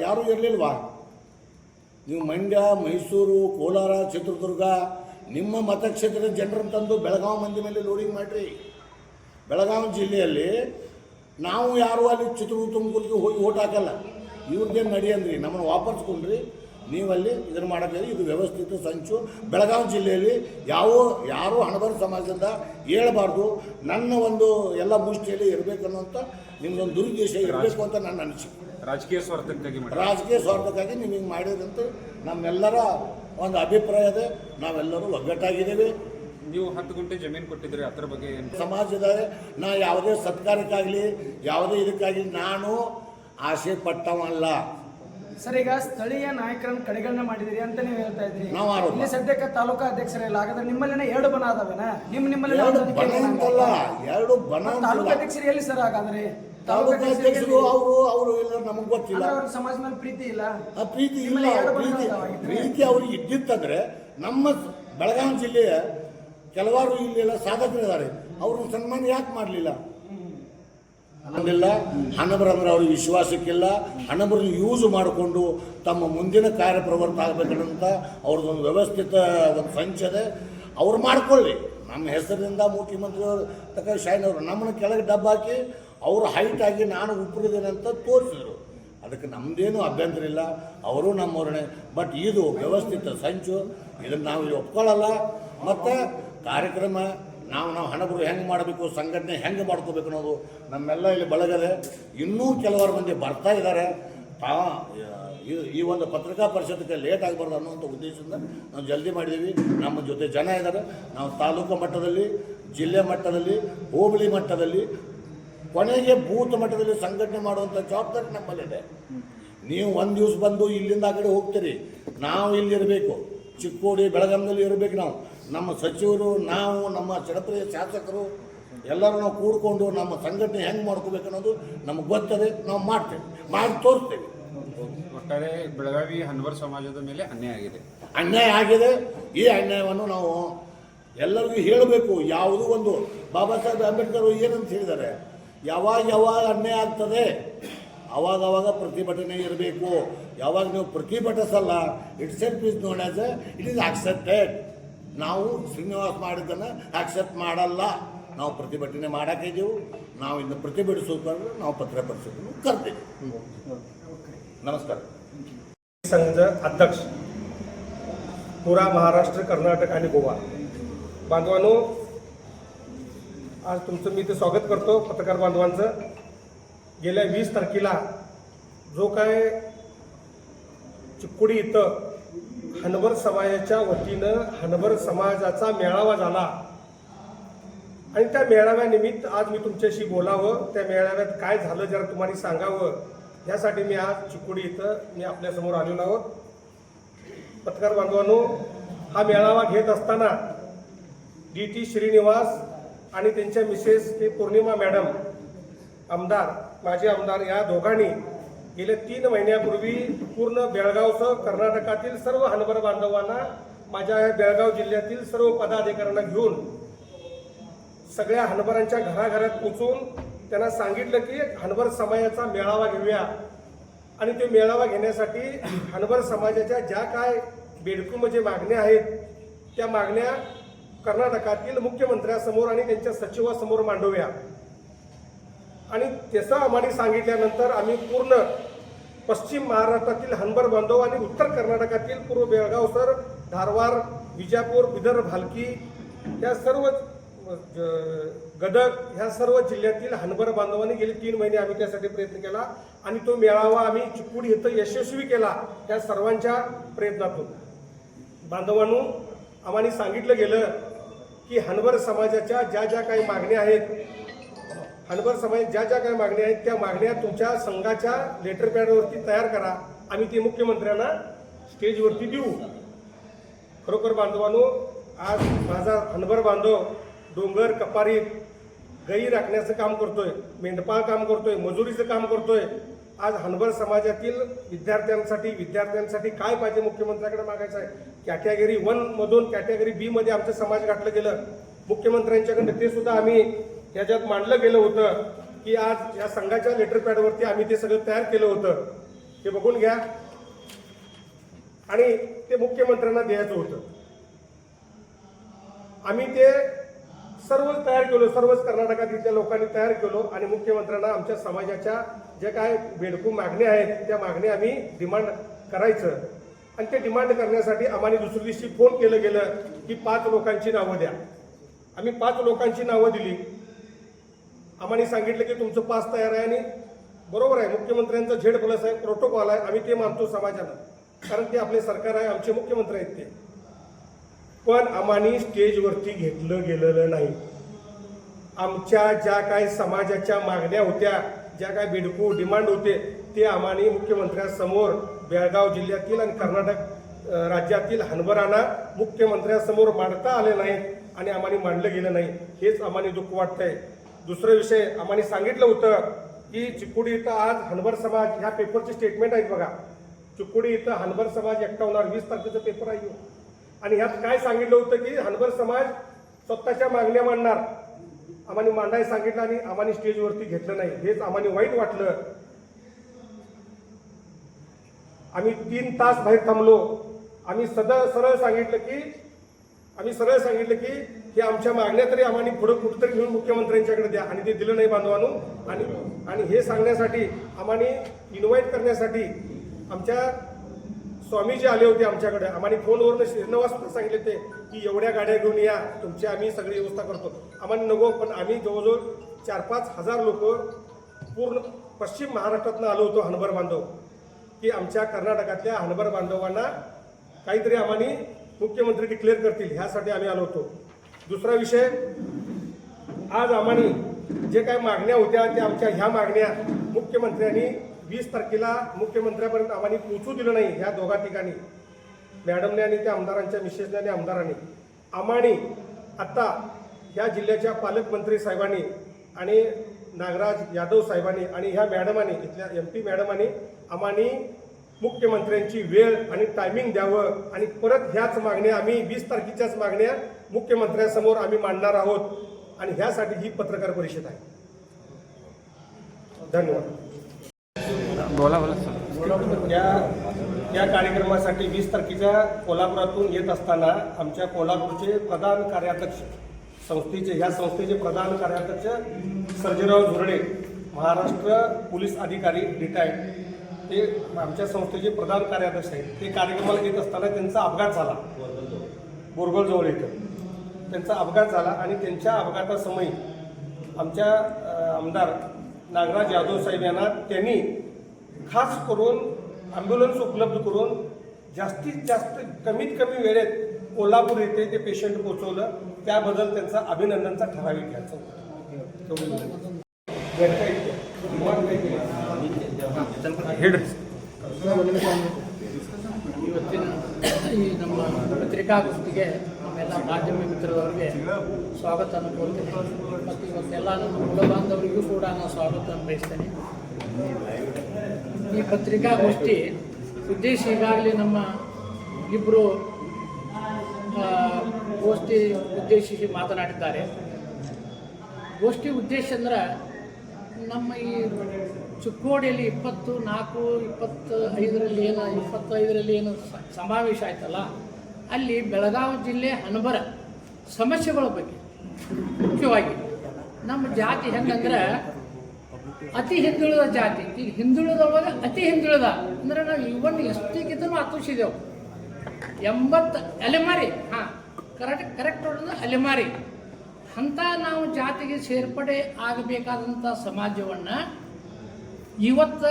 ಯಾರೂ ಇರಲಿಲ್ವಾ? ನೀವು ಮಂಡ್ಯ, ಮೈಸೂರು, ಕೋಲಾರ, ಚಿತ್ರದುರ್ಗ, ನಿಮ್ಮ ಮತಕ್ಷೇತ್ರದ ಜನರನ್ನು ತಂದು ಬೆಳಗಾವಿ ಮಂದಿ ಮೇಲೆ ಲೋಡಿಂಗ್ ಮಾಡಿರಿ. ಬೆಳಗಾವಿ ಜಿಲ್ಲೆಯಲ್ಲಿ ನಾವು ಯಾರು ಅಲ್ಲಿ ಚಿತ್ರದುರ್ಗ ತುಮಕೂರಿಗೆ ಹೋಗಿ ಓಟ್ ಹಾಕಲ್ಲ? ಇವ್ರದ್ದೇನು ನಡಿ ಅಂದ್ರಿ? ನಮ್ಮನ್ನು ವಾಪಸ್ಕೊಂಡ್ರಿ ನೀವಲ್ಲಿ ಇದನ್ನು ಮಾಡೋಕ್ಕೆ ಇದು ವ್ಯವಸ್ಥಿತ ಸಂಚು. ಬೆಳಗಾವಿ ಜಿಲ್ಲೆಯಲ್ಲಿ ಯಾವ ಯಾರೂ ಹಣಬರ ಸಮಾಜದಿಂದ ಹೇಳಬಾರ್ದು. ನನ್ನ ಒಂದು ಎಲ್ಲ ಮುಷ್ಟಿಯಲ್ಲಿ ಇರಬೇಕು ಅನ್ನೋಂಥ ನಿಮ್ಮದೊಂದು ದುರುದ್ದೇಶ ಇರಬೇಕು ಅಂತ ನನ್ನ ಅನಿಸಿಕೆ. ರಾಜಕೀಯ ಸ್ವಾರ್ಥಕ್ಕಾಗಿ ರಾಜಕೀಯ ಸ್ವಾರ್ಥಕ್ಕಾಗಿ ನೀವು ಹಿಂಗೆ ಮಾಡಿದ್ರಂತ ನಮ್ಮೆಲ್ಲರ ಒಂದು ಅಭಿಪ್ರಾಯ ಇದೆ. ನಾವೆಲ್ಲರೂ ಒಗ್ಗಟ್ಟಾಗಿದ್ದೇವೆ. ನೀವು ಹತ್ತು ಗಂಟೆ ಜಮೀನು ಕೊಟ್ಟಿದ್ರೆ ಅದ್ರ ಬಗ್ಗೆ ಸಮಾಜದ ನಾ ಯಾವುದೇ ಸತ್ಕಾರಕ್ಕಾಗಲಿ ಯಾವುದೇ ಇದಕ್ಕಾಗಲಿ ನಾನು ಆಸೆ ಪಟ್ಟವಲ್ಲ ಸರ್ ಈಗ ಸ್ಥಳೀಯ ನಾಯಕರನ್ನ ಕಡೆಗಣನೆ ಮಾಡಿದಿರಿ ಅಂತ ನೀವು ಹೇಳ್ತಾ ಇದ್ರಿ. ನಾವು ಆರೋಪ. ಇಲ್ಲಿ ಸದ್ಯಕ್ಕೆ ತಾಲೂಕಾ ಅಧ್ಯಕ್ಷರಿಲ್ಲ ಹಾಗಾದ್ರೆ ನಿಮ್ಮಲ್ಲಿನ ಎರಡು ಬನ ಅದಾವೇನ ನಿಮ್ ನಿಮ್ಮಲ್ಲಿ ಎರಡು ಅದಕ್ಕೆ ಅಂತಲ್ಲ ಎರಡು ಬನ ತಾಲೂಕು ಅಧ್ಯಕ್ಷರು ಎಲ್ಲಿ ಸರ್ ಹಾಗಾದ್ರೆ? ತಾಲೂಕು ಅಧ್ಯಕ್ಷರು ಅವರು ಅವರು ಇಲ್ಲ ನಮಗೆ ಗೊತ್ತಿಲ್ಲ. ಅವ್ರ ಸಮಾಜ ಮೇಲೆ ಪ್ರೀತಿ ಇಲ್ಲ? ಆ ಪ್ರೀತಿ ಇಲ್ಲ ಪ್ರೀತಿ? ಪ್ರೀತಿ ಅವ್ರಿಗೆ ಇದ್ದಿತ್ತಂದ್ರೆ ನಮ್ಮ ಬೆಳಗಾವಿ ಜಿಲ್ಲೆಯ ಕೆಲವಾರು ಇಲ್ಲೆಲ್ಲ ಸಾಧಕರಿದ್ದಾರೆ. ಅವ್ರನ್ನ ಸನ್ಮಾನ ಯಾಕೆ ಮಾಡಲಿಲ್ಲ? ಹಣಬರ ಅಂದ್ರೆ ಅವ್ರಿಗೆ ವಿಶ್ವಾಸಕ್ಕಿಲ್ಲ. ಹಣಬರನ್ನು ಯೂಸ್ ಮಾಡಿಕೊಂಡು ತಮ್ಮ ಮುಂದಿನ ಕಾರ್ಯಪ್ರವೃತ್ತ ಆಗಬೇಕಂತ ಅವ್ರದ್ದೊಂದು ವ್ಯವಸ್ಥಿತ ಒಂದು ಸಂಚದೆ ಅವ್ರು ಮಾಡ್ಕೊಳ್ಳಿ. ನಮ್ಮ ಹೆಸರಿನಿಂದ ಮುಖ್ಯಮಂತ್ರಿಯವರು ತಕ್ಕ ಶಾಯಿನ್ ಅವರು ನಮ್ಮನ್ನ ಕೆಳಗೆ ಡಬ್ಬ ಹಾಕಿ ಅವರು ಹೈಟ್ ಆಗಿ ನಾನು ಉಪ್ಪರಿದ್ದೇನೆ ಅಂತ ತೋರಿಸಿದರು. ಅದಕ್ಕೆ ನಮ್ಮದೇನು ಅಭ್ಯಂತರ ಇಲ್ಲ. ಅವರು ನಮ್ಮವ್ರನ್ನೇ. ಬಟ್ ಇದು ವ್ಯವಸ್ಥಿತ ಸಂಚು ಇದನ್ನು ನಾವು ಇಲ್ಲಿ ಒಪ್ಕೊಳ್ಳಲ್ಲ. ಮತ್ತು ಕಾರ್ಯಕ್ರಮ ನಾವು ನಾವು ಹಣಬರು ಹೆಂಗೆ ಮಾಡಬೇಕು, ಸಂಘಟನೆ ಹೆಂಗೆ ಮಾಡ್ಕೋಬೇಕು ಅನ್ನೋದು ನಮ್ಮೆಲ್ಲ ಇಲ್ಲಿ ಬಳಗದೆ ಇನ್ನೂ ಕೆಲವರು ಮಂದಿ ಬರ್ತಾ ಇದ್ದಾರೆ. ತಾ ಈ- ಈ ಒಂದು ಪತ್ರಿಕಾ ಪರಿಷತ್ಗೆ ಲೇಟ್ ಆಗಬಾರ್ದು ಅನ್ನುವಂಥ ಉದ್ದೇಶದಿಂದ ನಾವು ಜಲ್ದಿ ಮಾಡಿದ್ದೀವಿ. ನಮ್ಮ ಜೊತೆ ಜನ ಇದ್ದಾರೆ. ನಾವು ತಾಲೂಕು ಮಟ್ಟದಲ್ಲಿ, ಜಿಲ್ಲೆ ಮಟ್ಟದಲ್ಲಿ, ಹೋಬಳಿ ಮಟ್ಟದಲ್ಲಿ, ಕೊನೆಗೆ ಬೂತ್ ಮಟ್ಟದಲ್ಲಿ ಸಂಘಟನೆ ಮಾಡುವಂಥ ಜವಾಬ್ದಾರಿ ನಮ್ಮಲ್ಲಿದೆ. ನೀವು ಒಂದು ದಿವಸ ಬಂದು ಇಲ್ಲಿಂದ ಆ ಕಡೆ ಹೋಗ್ತೀರಿ. ನಾವು ಇಲ್ಲಿರಬೇಕು ಚಿಕ್ಕೋಡಿ ಬೆಳಗಾಂದಲ್ಲಿ ಇರಬೇಕು ನಾವು. ನಮ್ಮ ಸಚಿವರು ನಾವು ನಮ್ಮ ಜನಪ್ರಿಯ ಶಾಸಕರು ಎಲ್ಲರೂ ನಾವು ಕೂಡ್ಕೊಂಡು ನಮ್ಮ ಸಂಘಟನೆ ಹೆಂಗೆ ಮಾಡ್ಕೋಬೇಕು ಅನ್ನೋದು ನಮಗೆ ಗೊತ್ತದೆ. ನಾವು ಮಾಡ್ತೇವೆ. ಮಾಡಿ ತೋರಿಸ್ತೇವೆ. ಒಟ್ಟಾರೆ ಬೆಳಗಾವಿ ಹನ್ವರ್ ಸಮಾಜದ ಮೇಲೆ ಅನ್ಯಾಯ ಆಗಿದೆ. ಅನ್ಯಾಯ ಆಗಿದೆ. ಈ ಅನ್ಯಾಯವನ್ನು ನಾವು ಎಲ್ಲರಿಗೂ ಹೇಳಬೇಕು. ಯಾವುದೂ ಒಂದು ಬಾಬಾ ಸಾಹೇಬ್ ಅಂಬೇಡ್ಕರ್ ಏನಂತ ಹೇಳಿದ್ದಾರೆ? ಯಾವಾಗ ಯಾವಾಗ ಅನ್ಯಾಯ ಆಗ್ತದೆ? ಅವಾಗ ಅವಾಗ ಪ್ರತಿಭಟನೆ ಇರಬೇಕು. ಯಾವಾಗ ನೀವು ಪ್ರತಿಭಟಿಸಲ್ಲ it's at peace not as it is accepted. ನಾವು ಶ್ರೀನಿವಾಸ್ ಮಾಡಿದ್ದನ್ನು ಆಕ್ಸೆಪ್ಟ್ ಮಾಡಲ್ಲ ನಾವು ಪ್ರತಿಭಟನೆ ಮಾಡಾಕಿದ್ದೆವು ನಾವು ಇನ್ನು ಪ್ರತಿಭಟಿಸೋದ್ರೆ ನಾವು ಪತ್ರ ಪರಿಷತ್ತನ್ನು ಕರ್ತೀವಿ ನಮಸ್ಕಾರ संघाचं अध्यक्ष पुरा महाराष्ट्र कर्नाटक आणि गोवा बांधवांनो आज तुमचं मी ते स्वागत करतो पत्रकार बांधवांचं गेल्या वीस तारखेला जो काय चिक्कुडी इथं हनवर समाजाच्या वतीनं हनवर समाजाचा मेळावा झाला. आणि त्या मेळाव्यानिमित्त आज मी तुमच्याशी बोलावं त्या मेळाव्यात काय झालं जरा तुम्हाला सांगावं यासाठी मी आज चिकोडी इथं मी आपल्यासमोर आलेलो आहोत. पत्रकार बांधवांनो हा मेळावा घेत असताना डी टी श्रीनिवास आणि त्यांच्या मिसेस ते पौर्णिमा मॅडम आमदार माजी आमदार या दोघांनी गेल्या तीन महिन्यापूर्वी पूर्ण बेळगावसह कर्नाटकातील सर्व हनबर बांधवांना माझ्या बेळगाव जिल्ह्यातील सर्व पदाधिकाऱ्यांना घेऊन सगळ्या हनबरांच्या घराघरात पोचून त्यांना सांगितलं की हनबर समाजाचा मेळावा घेऊया. आणि ते मेळावा घेण्यासाठी हनबर समाजाच्या ज्या काय बेडकूम जे मागण्या आहेत त्या मागण्या कर्नाटकातील मुख्यमंत्र्यासमोर आणि त्यांच्या सचिवासमोर मांडूया. आणि त्याचं आम्हाला सांगितल्यानंतर आम्ही पूर्ण पश्चिम महाराष्ट्रातील हनबर बांधव आणि उत्तर कर्नाटकातील पूर्व बेळगाव सर धारवाड विजापूर विदर्भ भालकी या सर्व गदग ह्या सर्व जिल्ह्यातील हनबर बांधवांनी गेले तीन महिने आम्ही त्यासाठी प्रयत्न केला आणि तो मेळावा आम्ही चिकुडी इथं यशस्वी केला त्या सर्वांच्या प्रयत्नातून. बांधवांनो आम्हाला सांगितलं गेलं की हनबर समाजाच्या ज्या ज्या काही मागण्या आहेत हनबर समाज ज्या ज्या काही मागण्या आहेत त्या मागण्या तुमच्या संघाच्या लेटर पॅडवरती तयार करा. आम्ही ते मुख्यमंत्र्यांना स्टेजवरती देऊ. खरोखर बांधवांनो आज माझा हनभर बांधव डोंगर कपारीत गई राखण्याचं काम करतोय मेंढपाळ काम करतोय मजुरीचं काम करतोय. आज हनभर समाजातील विद्यार्थ्यांसाठी विद्यार्थ्यांसाठी काय पाहिजे मुख्यमंत्र्याकडे मागायचं आहे? कॅटेगरी वन मधून कॅटेगरी बी मध्ये आमचं समाज गाठलं गेलं. मुख्यमंत्र्यांच्याकडे ते सुद्धा आम्ही याच्यात मांडलं गेलं होतं की आज या संघाच्या लेटर पॅडवरती आम्ही ते सगळं तयार केलं होतं. हे बघून घ्या. आणि ते मुख्यमंत्र्यांना द्यायचं होतं. आम्ही ते सर्व तयार केलो सर्वच कर्नाटकातल्या लोकांनी तयार केलो आणि मुख्यमंत्र्यांना आमच्या समाजाच्या ज्या काय बेडकू मागण्या आहेत त्या मागण्या आम्ही डिमांड करायचं. आणि ते डिमांड करण्यासाठी आम्हाला दुसऱ्या दिवशी फोन केलं गेलं की पाच लोकांची नावं द्या. आम्ही पाच लोकांची नावं दिली. आम्हाला सांगितलं की तुमचं पास तयार आहे आणि बरोबर आहे मुख्यमंत्र्यांचं झेड प्लस आहे प्रोटोकॉल आहे आम्ही ते मानतो समाजाला. कारण ते आपले सरकार आहे आमचे मुख्यमंत्री आहेत ते. पण आम्हाने स्टेजवरती घेतलं गेलेलं नाही. आमच्या ज्या काही समाजाच्या मागण्या होत्या ज्या काय बेडकू डिमांड होते ते आम्हाने मुख्यमंत्र्यासमोर बेळगाव जिल्ह्यातील आणि कर्नाटक राज्यातील हनबरांना मुख्यमंत्र्यासमोर मांडता आले नाहीत आणि आम्हाला मांडलं गेलं नाही. हेच आम्हाला दुःख वाटतंय. दुसरा विषय आम्हाला सांगितलं होतं की चिकोडी इथं आज हनबर समाज ह्या पेपरचे स्टेटमेंट आहेत बघा. चिकोडी इथं हनबर समाज एकटा होणार वीस तारखेचं पेपर आहे. आणि ह्यात काय सांगितलं होतं की हनबर समाज स्वतःच्या मागण्या मांडणार. आम्हाला मांडायला सांगितलं आणि आम्हाला स्टेजवरती घेतलं नाही. हेच आम्हाला वाईट वाटलं. आम्ही तीन तास बाहेर थांबलो. आम्ही सदा सरळ सांगितलं की आम्ही सरळ सांगितलं की हे आमच्या मागण्या तरी आम्हाला पुढं कुठंतरी घेऊन मुख्यमंत्र्यांच्याकडे द्या. आणि ते दिलं नाही बांधवानो. आणि आणि हे सांगण्यासाठी आम्हाला इन्व्हाइट करण्यासाठी आमच्या स्वामीजी आले होते आमच्याकडे आम्हाला फोनवरनं श्रीनिवास सांगितले ते की एवढ्या गाड्या घेऊन या तुमची आम्ही सगळी व्यवस्था करतो. आम्हाला नको पण आम्ही जवळजवळ चार पाच हजार लोक पूर्ण पश्चिम महाराष्ट्रातनं आलो होतो हनबर बांधव. की आमच्या कर्नाटकातल्या हनबर बांधवांना काहीतरी आम्हाला मुख्यमंत्री डिक्लेअर करतील ह्यासाठी आम्ही आलो होतो. दुसरा विषय आज आम्हाने जे काही मागण्या होत्या त्या आमच्या ह्या मागण्या मुख्यमंत्र्यांनी वीस तारखेला मुख्यमंत्र्यापर्यंत आम्हाला पोचू दिलं नाही ह्या दोघा ठिकाणी मॅडमने आणि त्या आमदारांच्या मिसेसने आणि आमदारांनी. आम्हाने आत्ता ह्या जिल्ह्याच्या पालकमंत्री साहेबांनी आणि नागराज यादव साहेबांनी आणि ह्या मॅडमांनी इथल्या एम पी मॅडमांनी आम्हाने मुख्यमंत्र्यांची वेळ आणि टायमिंग द्यावं. आणि परत ह्याच मागण्या आम्ही वीस तारखेच्याच मागण्या मुख्यमंत्र्यांसमोर आम्ही मांडणार आहोत. आणि ह्यासाठी ही पत्रकार परिषद आहे. धन्यवाद. बोला बोला सर. या या कार्यक्रमासाठी वीस तारखेच्या कोल्हापुरातून येत असताना आमच्या कोल्हापूरचे प्रधान कार्याध्यक्ष संस्थेचे ह्या संस्थेचे प्रधान कार्याध्यक्ष सर्जेराव झुरडे महाराष्ट्र पोलीस अधिकारी रिटायर्ड. ते आमच्या संस्थेचे प्रधान कार्याध्यक्ष आहेत. ते कार्यक्रमाला येत असताना त्यांचा अपघात झाला. बोरगोलजवळ इथं त्यांचा अपघात झाला आणि त्यांच्या अपघातासमयी आमच्या आमदार नागराज यादव साहेब यांना त्यांनी खास करून ॲम्ब्युलन्स उपलब्ध करून जास्तीत जास्त कमीत कमी वेळेत कोल्हापूर येथे ते पेशंट पोचवलं त्याबद्दल त्यांचा अभिनंदनचा ठराविक घ्यायचा होता. ಹೇಳ್ರಿ. ಇವತ್ತಿನ ಈ ನಮ್ಮ ಪತ್ರಿಕಾಗೋಷ್ಠಿಗೆ ನಮ್ಮೆಲ್ಲ ಮಾಧ್ಯಮ ಮಿತ್ರರವರಿಗೆ ಸ್ವಾಗತವನ್ನು ಕೋರ್ತೇನೆ ಮತ್ತು ಇವತ್ತೆಲ್ಲ ನಮ್ಮ ಕುಲ ಬಾಂಧವರಿಗೂ ಕೂಡ ನಾನು ಸ್ವಾಗತ ಬಯಸ್ತೇನೆ ಈ ಪತ್ರಿಕಾಗೋಷ್ಠಿ ಉದ್ದೇಶ ಈಗಾಗಲೇ ನಮ್ಮ ಇಬ್ಬರು ಗೋಷ್ಠಿ ಉದ್ದೇಶಿಸಿ ಮಾತನಾಡಿದ್ದಾರೆ. ಗೋಷ್ಠಿ ಉದ್ದೇಶ ಅಂದ್ರೆ ನಮ್ಮ ಈ ಚಿಕ್ಕೋಡಿಯಲ್ಲಿ ಇಪ್ಪತ್ತು, ನಾಲ್ಕು ಇಪ್ಪತ್ತು ಐದರಲ್ಲಿ ಏನು, ಇಪ್ಪತ್ತೈದರಲ್ಲಿ ಏನು ಸಮಾವೇಶ ಆಯ್ತಲ್ಲ, ಅಲ್ಲಿ ಬೆಳಗಾವಿ ಜಿಲ್ಲೆ ಹನಬರ ಸಮಸ್ಯೆಗಳ ಬಗ್ಗೆ ಮುಖ್ಯವಾಗಿ ನಮ್ಮ ಜಾತಿ ಹೆಂಗಂದ್ರೆ ಅತಿ ಹಿಂದುಳಿದ ಜಾತಿ, ಈಗ ಹಿಂದುಳಿದೊಳಗೆ ಅತಿ ಹಿಂದುಳಿದ, ಅಂದ್ರೆ ನಾವು ಇವನ್ ಎಷ್ಟಿಗಿದ್ದೂ ಹತ್ತುಸಿದೆವು. ಎಂಬತ್ತು ಅಲೆಮಾರಿ, ಹಾಂ ಕರೆಕ್ಟ್ ಕರೆಕ್ಟ್ ಹೊಡೆದು ಅಲೆಮಾರಿ. ಅಂಥ ನಾವು ಜಾತಿಗೆ ಸೇರ್ಪಡೆ ಆಗಬೇಕಾದಂಥ ಸಮಾಜವನ್ನು ಇವತ್ತು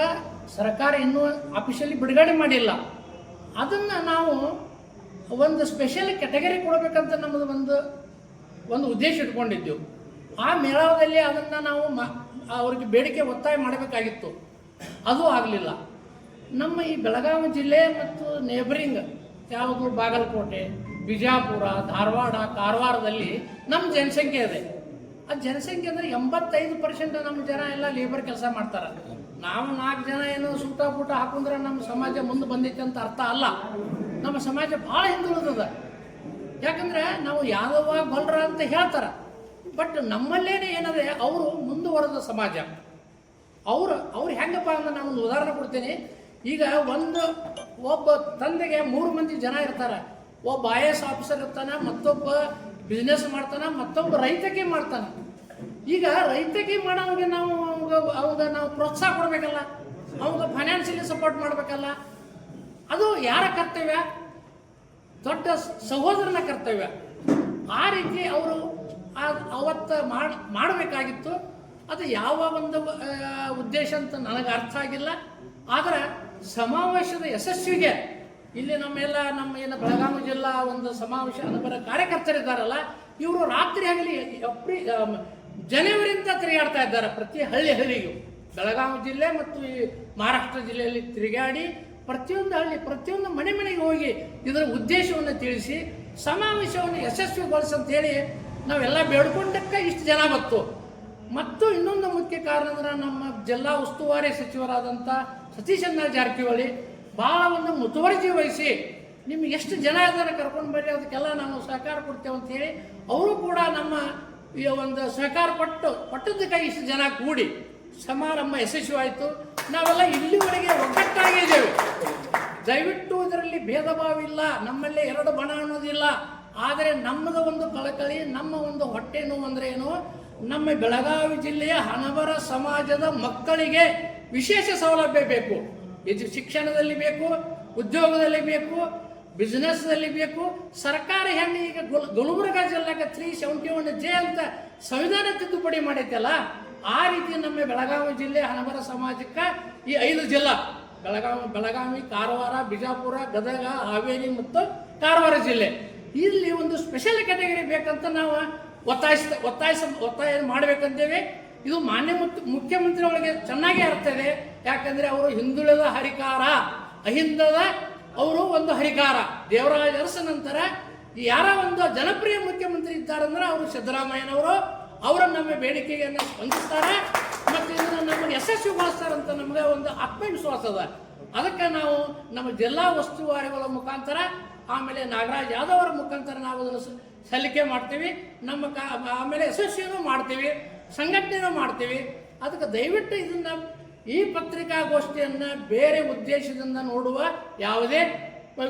ಸರ್ಕಾರ ಇನ್ನೂ ಅಫಿಷಿಯಲಿ ಬಿಡುಗಡೆ ಮಾಡಿಲ್ಲ. ಅದನ್ನು ನಾವು ಒಂದು ಸ್ಪೆಷಲ್ ಕ್ಯಾಟಗರಿ ಕೊಡಬೇಕಂತ ನಮ್ಮದು ಒಂದು ಒಂದು ಉದ್ದೇಶ ಇಟ್ಕೊಂಡಿದ್ದೆವು. ಆ ಮೇಳಾವದಲ್ಲಿ ಅದನ್ನು ನಾವು ಮ, ಅವ್ರಿಗೆ ಬೇಡಿಕೆ ಒತ್ತಾಯ ಮಾಡಬೇಕಾಗಿತ್ತು. ಅದು ಆಗಲಿಲ್ಲ. ನಮ್ಮ ಈ ಬೆಳಗಾವಿ ಜಿಲ್ಲೆ ಮತ್ತು ನೇಬರಿಂಗ್ ಯಾವುದು ಬಾಗಲಕೋಟೆ, ಬಿಜಾಪುರ, ಧಾರವಾಡ, ಕಾರವಾರದಲ್ಲಿ ನಮ್ಮ ಜನಸಂಖ್ಯೆ ಇದೆ. ಆ ಜನಸಂಖ್ಯೆ ಅಂದರೆ ಎಂಬತ್ತೈದು ಪರ್ಸೆಂಟ್ ನಮ್ಮ ಜನ ಎಲ್ಲ ಲೇಬರ್ ಕೆಲಸ ಮಾಡ್ತಾರೆ. ನಾವು ನಾಲ್ಕು ಜನ ಏನು ಸುಟ್ಟ ಪೂಟ ಹಾಕೊಂಡ್ರೆ ನಮ್ಮ ಸಮಾಜ ಮುಂದೆ ಬಂದೈತೆ ಅಂತ ಅರ್ಥ ಅಲ್ಲ. ನಮ್ಮ ಸಮಾಜ ಭಾಳ ಹಿಂದುಳಿದದ. ಯಾಕಂದ್ರೆ ನಾವು ಯಾದವ ಗೊಲ್ರ ಅಂತ ಹೇಳ್ತಾರೆ. ಬಟ್ ನಮ್ಮಲ್ಲೇನೆ ಏನದೆ, ಅವರು ಮುಂದುವರೆದ ಸಮಾಜ. ಅವರು, ಅವ್ರು ಹೆಂಗಪ್ಪ ಅಂದ್ರೆ ನಾನು ಒಂದು ಉದಾಹರಣೆ ಕೊಡ್ತೀನಿ. ಈಗ ಒಂದು ಒಬ್ಬ ತಂದೆಗೆ ಮೂರು ಮಂದಿ ಜನ ಇರ್ತಾರೆ. ಒಬ್ಬ ಐ ಎಸ್ ಆಫೀಸರ್ ಇರ್ತಾನೆ, ಮತ್ತೊಬ್ಬ ಬಿಸ್ನೆಸ್ ಮಾಡ್ತಾನೆ, ಮತ್ತೊಬ್ಬ ರೈತಕ್ಕೆ ಮಾಡ್ತಾನೆ. ಈಗ ರೈತಕಿ ಮಾಡೋವಾಗ ನಾವು ಅವಾಗ ಅವಾಗ ನಾವು ಪ್ರೋತ್ಸಾಹ ಕೊಡಬೇಕಲ್ಲ. ಅವಾಗ ಫೈನಾನ್ಷಿಯಲಿ ಸಪೋರ್ಟ್ ಮಾಡಬೇಕಲ್ಲ. ಅದು ಯಾರ ಕರ್ತವ್ಯ? ದೊಡ್ಡ ಸಹೋದರನ ಕರ್ತವ್ಯ. ಆ ರೀತಿ ಅವರು ಅವತ್ತು ಮಾಡ್ ಮಾಡಬೇಕಾಗಿತ್ತು. ಅದು ಯಾವ ಒಂದು ಉದ್ದೇಶ ಅಂತ ನನಗೆ ಅರ್ಥ ಆಗಿಲ್ಲ. ಆದರೆ ಸಮಾವೇಶದ ಯಶಸ್ವಿಗೆ ಇಲ್ಲಿ ನಮ್ಮೆಲ್ಲ ನಮ್ಮ ಏನು ಬೆಳಗಾವಿ ಜಿಲ್ಲಾ ಒಂದು ಸಮಾವೇಶ ಕಾರ್ಯಕರ್ತರ ಕಾರ್ಯಕರ್ತರಿದ್ದಾರಲ್ಲ, ಇವರು ರಾತ್ರಿ ಆಗಲಿ ಎಪ್ರಿ ಜನವರಿಂದ ತಿರುಗಾಡ್ತಾ ಇದ್ದಾರೆ ಪ್ರತಿ ಹಳ್ಳಿ ಹಳ್ಳಿಗೂ ಬೆಳಗಾವಿ ಜಿಲ್ಲೆ ಮತ್ತು ಈ ಮಹಾರಾಷ್ಟ್ರ ಜಿಲ್ಲೆಯಲ್ಲಿ ತಿರುಗಾಡಿ ಪ್ರತಿಯೊಂದು ಹಳ್ಳಿ, ಪ್ರತಿಯೊಂದು ಮನೆ ಮನೆಗೆ ಹೋಗಿ ಇದರ ಉದ್ದೇಶವನ್ನು ತಿಳಿಸಿ, ಸಮಾವೇಶವನ್ನು ಯಶಸ್ವಿಗೊಳಿಸಂತ ಹೇಳಿ ನಾವೆಲ್ಲ ಬೇಡ್ಕೊಂಡಕ್ಕೆ ಇಷ್ಟು ಜನ ಬತ್ತು ಮತ್ತು ಇನ್ನೊಂದು ಮುಖ್ಯ ಕಾರಣ ಅಂದ್ರೆ ನಮ್ಮ ಜಿಲ್ಲಾ ಉಸ್ತುವಾರಿ ಸಚಿವರಾದಂಥ ಸತೀಶ್ ಚಂದ್ರ ಜಾರಕಿಹೊಳಿ ಭಾಳ ಒಂದು ಮುತುವರ್ಜಿ ವಹಿಸಿ ನಿಮ್ಗೆ ಎಷ್ಟು ಜನ ಇದ್ದಾರೆ ಕರ್ಕೊಂಡು ಅದಕ್ಕೆಲ್ಲ ನಾವು ಸಹಕಾರ ಕೊಡ್ತೇವೆ ಅಂತ ಹೇಳಿ, ಅವರು ಕೂಡ ನಮ್ಮ ಈ ಒಂದು ಸಹಕಾರ ಪಟ್ಟು ಪಟ್ಟದಕ್ಕಾಗಿ ಇಷ್ಟು ಜನ ಕೂಡಿ ಸಮಾರಂಭ ಯಶಸ್ವಿಯಾಯಿತು. ನಾವೆಲ್ಲ ಇಲ್ಲಿವರೆಗೆ ಒಗ್ಗಟ್ಟಾಗಿದ್ದೇವೆ ದಯವಿಟ್ಟು ಇದರಲ್ಲಿ ಭೇದ ಭಾವ ಇಲ್ಲ ನಮ್ಮಲ್ಲಿ ಎರಡು ಬಣ ಅನ್ನೋದಿಲ್ಲ. ಆದರೆ ನಮ್ಮದ ಒಂದು ಕಳಕಳಿ, ನಮ್ಮ ಒಂದು ಹೊಟ್ಟೆ ನೋವು ಅಂದ್ರೆ ಏನು? ನಮ್ಮ ಬೆಳಗಾವಿ ಜಿಲ್ಲೆಯ ಹನವರ ಸಮಾಜದ ಮಕ್ಕಳಿಗೆ ವಿಶೇಷ ಸೌಲಭ್ಯ ಬೇಕು. ಇದು ಶಿಕ್ಷಣದಲ್ಲಿ ಬೇಕು, ಉದ್ಯೋಗದಲ್ಲಿ ಬೇಕು ಬಿಸ್ನೆಸ್ದಲ್ಲಿ ಬೇಕು, ಸರ್ಕಾರ ಹೆಣ್ಣು ಈಗ ಗುಲ್ ಗುಲ್ಬರ್ಗ ಜಿಲ್ಲಾಗ ತ್ರೀ ಸೆವೆಂಟಿ ಒನ್ ಜೆ ಅಂತ ಸಂವಿಧಾನ ತಿದ್ದುಪಡಿ ಮಾಡೈತಲ್ಲ ಆ ರೀತಿ ನಮ್ಮ ಬೆಳಗಾವಿ ಜಿಲ್ಲೆ ಹಣಬರ ಸಮಾಜಕ್ಕೆ ಈ ಐದು ಜಿಲ್ಲಾ, ಬೆಳಗಾವಿ ಬೆಳಗಾವಿ, ಕಾರವಾರ, ಬಿಜಾಪುರ, ಗದಗ, ಹಾವೇರಿ ಮತ್ತು ಕಾರವಾರ ಜಿಲ್ಲೆ. ಇಲ್ಲಿ ಒಂದು ಸ್ಪೆಷಲ್ ಕ್ಯಾಟಗರಿ ಬೇಕಂತ ನಾವು ಒತ್ತಾಯಿಸ ಒತ್ತಾಯಿಸ, ಒತ್ತಾಯ ಮಾಡಬೇಕಂತೇವೆ. ಇದು ಮಾನ್ಯ ಮುಖ್ಯಮಂತ್ರಿ ಮುಖ್ಯಮಂತ್ರಿಗಳಿಗೆ ಚೆನ್ನಾಗಿ ಅರ್ಥ ಇದೆ. ಯಾಕಂದ್ರೆ ಅವರು ಹಿಂದುಳಿದ ಹರಿಕಾರ, ಅಹಿಂದದ ಅವರು ಒಂದು ಹರಿಕಾರ. ದೇವರಾಜ ಅರಸ ನಂತರ ಯಾರ ಒಂದು ಜನಪ್ರಿಯ ಮುಖ್ಯಮಂತ್ರಿ ಇದ್ದಾರಂದ್ರೆ ಅವರು ಸಿದ್ದರಾಮಯ್ಯನವರು. ಅವರ ನಮ್ಮ ಬೇಡಿಕೆಯನ್ನು ಸ್ಪಂದಿಸ್ತಾರೆ ಮತ್ತು ಇದನ್ನು ನಮಗೆ ಯಶಸ್ವಿಗೊಳಿಸ್ತಾರೆ ಅಂತ ನಮಗೆ ಒಂದು ಆತ್ಮವಿಶ್ವಾಸ ಅದ. ಅದಕ್ಕೆ ನಾವು ನಮ್ಮ ಜಿಲ್ಲಾ ಉಸ್ತುವಾರಿಗಳ ಮುಖಾಂತರ, ಆಮೇಲೆ ನಾಗರಾಜ್ ಯಾದವ್ ಅವರ ಮುಖಾಂತರ ನಾವು ಅದನ್ನು ಸಲ್ಲಿಕೆ ಮಾಡ್ತೀವಿ. ನಮ್ಮ ಕಾ, ಆಮೇಲೆ ಯಶಸ್ವಿನೂ ಮಾಡ್ತೀವಿ, ಸಂಘಟನೆನೂ ಮಾಡ್ತೀವಿ. ಅದಕ್ಕೆ ದಯವಿಟ್ಟು ಇದನ್ನ ಈ ಪತ್ರಿಕಾಗೋಷ್ಠಿಯನ್ನು ಬೇರೆ ಉದ್ದೇಶದಿಂದ ನೋಡುವ ಯಾವುದೇ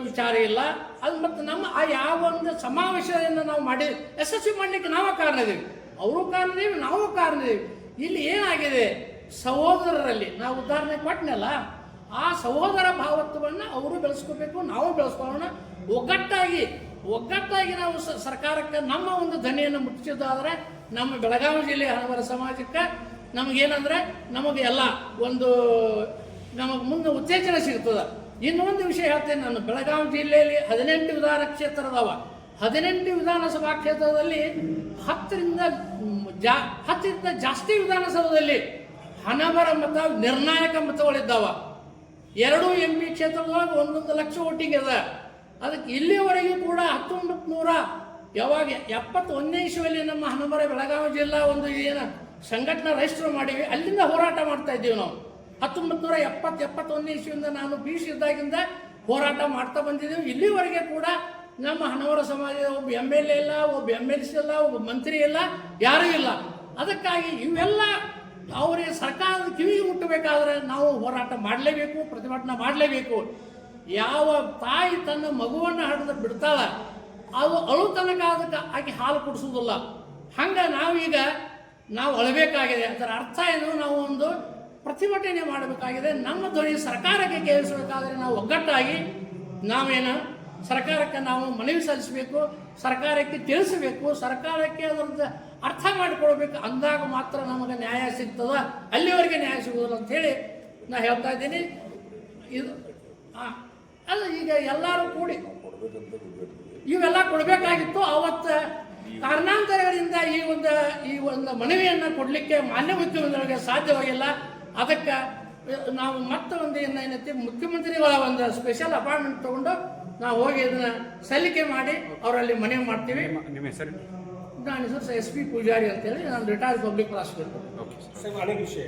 ವಿಚಾರ ಇಲ್ಲ. ಅದು ಮತ್ತು ನಮ್ಮ ಆ ಯಾವ ಒಂದು ಸಮಾವೇಶವನ್ನು ನಾವು ಮಾಡಿ, ಯಶಸ್ವಿ ಮಾಡಲಿಕ್ಕೆ ನಾವು ಕಾರಣ ಇದ್ದೀವಿ ಅವರು ಇದ್ದೀವಿ ನಾವು ಕಾರಣ ಇದ್ದೀವಿ ಇಲ್ಲಿ ಏನಾಗಿದೆ? ಸಹೋದರರಲ್ಲಿ, ನಾವು ಉದಾಹರಣೆ ಕೊಟ್ಟನಲ್ಲ ಆ ಸಹೋದರ ಭಾವತ್ವವನ್ನು ಅವರು ಬೆಳೆಸ್ಕೋಬೇಕು, ನಾವು ಬೆಳೆಸ್ಕೊಳ್ಳೋಣ. ಒಗ್ಗಟ್ಟಾಗಿ ಒಗ್ಗಟ್ಟಾಗಿ ನಾವು ಸರ್ಕಾರಕ್ಕೆ ನಮ್ಮ ಒಂದು ಧ್ವನಿಯನ್ನು ಮುಟ್ಟಿಸೋದಾದ್ರೆ ನಮ್ಮ ಬೆಳಗಾವಿ ಜಿಲ್ಲೆಯ ಹಲವರ ಸಮಾಜಕ್ಕೆ ನಮಗೇನಂದ್ರೆ ನಮಗೆ ಎಲ್ಲ ಒಂದು ನಮಗೆ ಮುಂದೆ ಉತ್ತೇಜನ ಸಿಗ್ತದೆ. ಇನ್ನೊಂದು ವಿಷಯ ಹೇಳ್ತೇನೆ, ನಾನು ಬೆಳಗಾವಿ ಜಿಲ್ಲೆಯಲ್ಲಿ ಹದಿನೆಂಟು ವಿಧಾನ ಕ್ಷೇತ್ರ ಅದಾವ ಹದಿನೆಂಟು ವಿಧಾನಸಭಾ ಕ್ಷೇತ್ರದಲ್ಲಿ ಹತ್ತರಿಂದ ಜಾ, ಹತ್ತರಿಂದ ಜಾಸ್ತಿ ವಿಧಾನಸಭಾದಲ್ಲಿ ಹಣಬರ ಮತ, ನಿರ್ಣಾಯಕ ಮತಗಳಿದ್ದಾವ. ಎರಡು ಎಂ ಪಿ ಕ್ಷೇತ್ರದೊಳಗೆ ಒಂದೊಂದು ಲಕ್ಷ ವೋಟಿಂಗ್ ಅದ. ಅದಕ್ಕೆ ಇಲ್ಲಿವರೆಗೂ ಕೂಡ ಹತ್ತೊಂಬತ್ತು ನೂರ ಯಾವಾಗ ಎಪ್ಪತ್ತೊಂದನೇ ಇಸ್ವಿಯಲ್ಲಿ ನಮ್ಮ ಹಣಬರ ಬೆಳಗಾವಿ ಜಿಲ್ಲಾ ಒಂದು ಏನು ಸಂಘಟನಾ ರಿಜಿಸ್ಟರ್ ಮಾಡೀವಿ ಅಲ್ಲಿಂದ ಹೋರಾಟ ಮಾಡ್ತಾ ಇದ್ದೀವಿ ನಾವು. ಹತ್ತೊಂಬತ್ತು ನೂರ ಎಪ್ಪತ್ತು ಎಪ್ಪತ್ತೊಂದನೇ ಇಸ್ವಿಯಿಂದ ನಾನು ಬಿ ಇದ್ದಾಗಿಂದ ಹೋರಾಟ ಮಾಡ್ತಾ ಬಂದಿದ್ದೀವಿ. ಇಲ್ಲಿವರೆಗೆ ಕೂಡ ನಮ್ಮ ಹಣವರ ಸಮಾಜದ ಒಬ್ಬ ಎಂ ಎಲ್ ಎ ಇಲ್ಲ, ಒಬ್ಬ ಎಂ ಎಲ್ ಸಿ ಇಲ್ಲ, ಒಬ್ಬ ಮಂತ್ರಿ ಇಲ್ಲ, ಯಾರೂ ಇಲ್ಲ. ಅದಕ್ಕಾಗಿ ಇವೆಲ್ಲ ಅವರಿಗೆ ಸರ್ಕಾರದ ಕಿವಿ ಮುಟ್ಟಬೇಕಾದ್ರೆ ನಾವು ಹೋರಾಟ ಮಾಡಲೇಬೇಕು, ಪ್ರತಿಭಟನೆ ಮಾಡಲೇಬೇಕು. ಯಾವ ತಾಯಿ ತನ್ನ ಮಗುವನ್ನು ಹಡಿದು ಬಿಡ್ತಾಳ, ಅದು ಅಳು ತನಕ ಅದಕ್ಕೆ ಆಕೆ ಹಾಲು ಕುಡಿಸೋದಿಲ್ಲ ಹಂಗೆ ನಾವೀಗ ನಾವು ಅಳಬೇಕಾಗಿದೆ ಅದರ ಅರ್ಥ ಏನು? ನಾವು ಒಂದು ಪ್ರತಿಭಟನೆ ಮಾಡಬೇಕಾಗಿದೆ. ನಮ್ಮ ಧ್ವನಿ ಸರ್ಕಾರಕ್ಕೆ ಕೇಳಿಸಬೇಕಾದ್ರೆ ನಾವು ಒಗ್ಗಟ್ಟಾಗಿ ನಾವೇನು? ಸರ್ಕಾರಕ್ಕೆ ನಾವು ಮನವಿ ಸಲ್ಲಿಸಬೇಕು ಸರ್ಕಾರಕ್ಕೆ ತಿಳಿಸಬೇಕು ಸರ್ಕಾರಕ್ಕೆ ಅದರದ್ದು ಅರ್ಥ ಮಾಡಿಕೊಳ್ಬೇಕು. ಅಂದಾಗ ಮಾತ್ರ ನಮಗೆ ನ್ಯಾಯ ಸಿಗ್ತದ? ಅಲ್ಲಿವರೆಗೆ ನ್ಯಾಯ ಸಿಗುವುದಿಲ್ಲ ಅಂತೇಳಿ ನಾ ಹೇಳ್ತಾ ಇದ್ದೀನಿ. ಇದು ಹಾಂ ಅಲ್ಲ ಈಗ ಎಲ್ಲರೂ ಕೂಡಿ ಇವೆಲ್ಲ ಕೊಡಬೇಕಾಗಿತ್ತು. ಅವತ್ತ ಕಾರಣಾಂತರಗಳಿಂದ ಈ ಒಂದು ಈ ಒಂದು ಮನವಿಯನ್ನು ಕೊಡಲಿಕ್ಕೆ ಮಾನ್ಯ ಮುಖ್ಯಮಂತ್ರಿಗಳಿಗೆ ಸಾಧ್ಯವಾಗಿಲ್ಲ. ಅದಕ್ಕೆ ನಾವು ಮತ್ತೊಂದು ಏನೈತಿ ಮುಖ್ಯಮಂತ್ರಿಗಳ ಒಂದು ಸ್ಪೆಷಲ್ ಅಪಾಯಿಂಟ್ಮೆಂಟ್ ತಗೊಂಡು ನಾವು ಹೋಗಿ ಇದನ್ನ ಸಲ್ಲಿಕೆ ಮಾಡಿ ಅವರಲ್ಲಿ ಮನವಿ ಮಾಡ್ತೀವಿ. ನಿಮ್ಮ ಹೆಸರು? ನನ್ನ ಹೆಸರು ಎಸ್ ಪಿ ಪೂಜಾರಿ ಅಂತೇಳಿ ನಾನು ರಿಟೈರ್ಡ್ ಪಬ್ಲಿಕ್ ಸರ್ ಅನೇಕ ವಿಷಯ.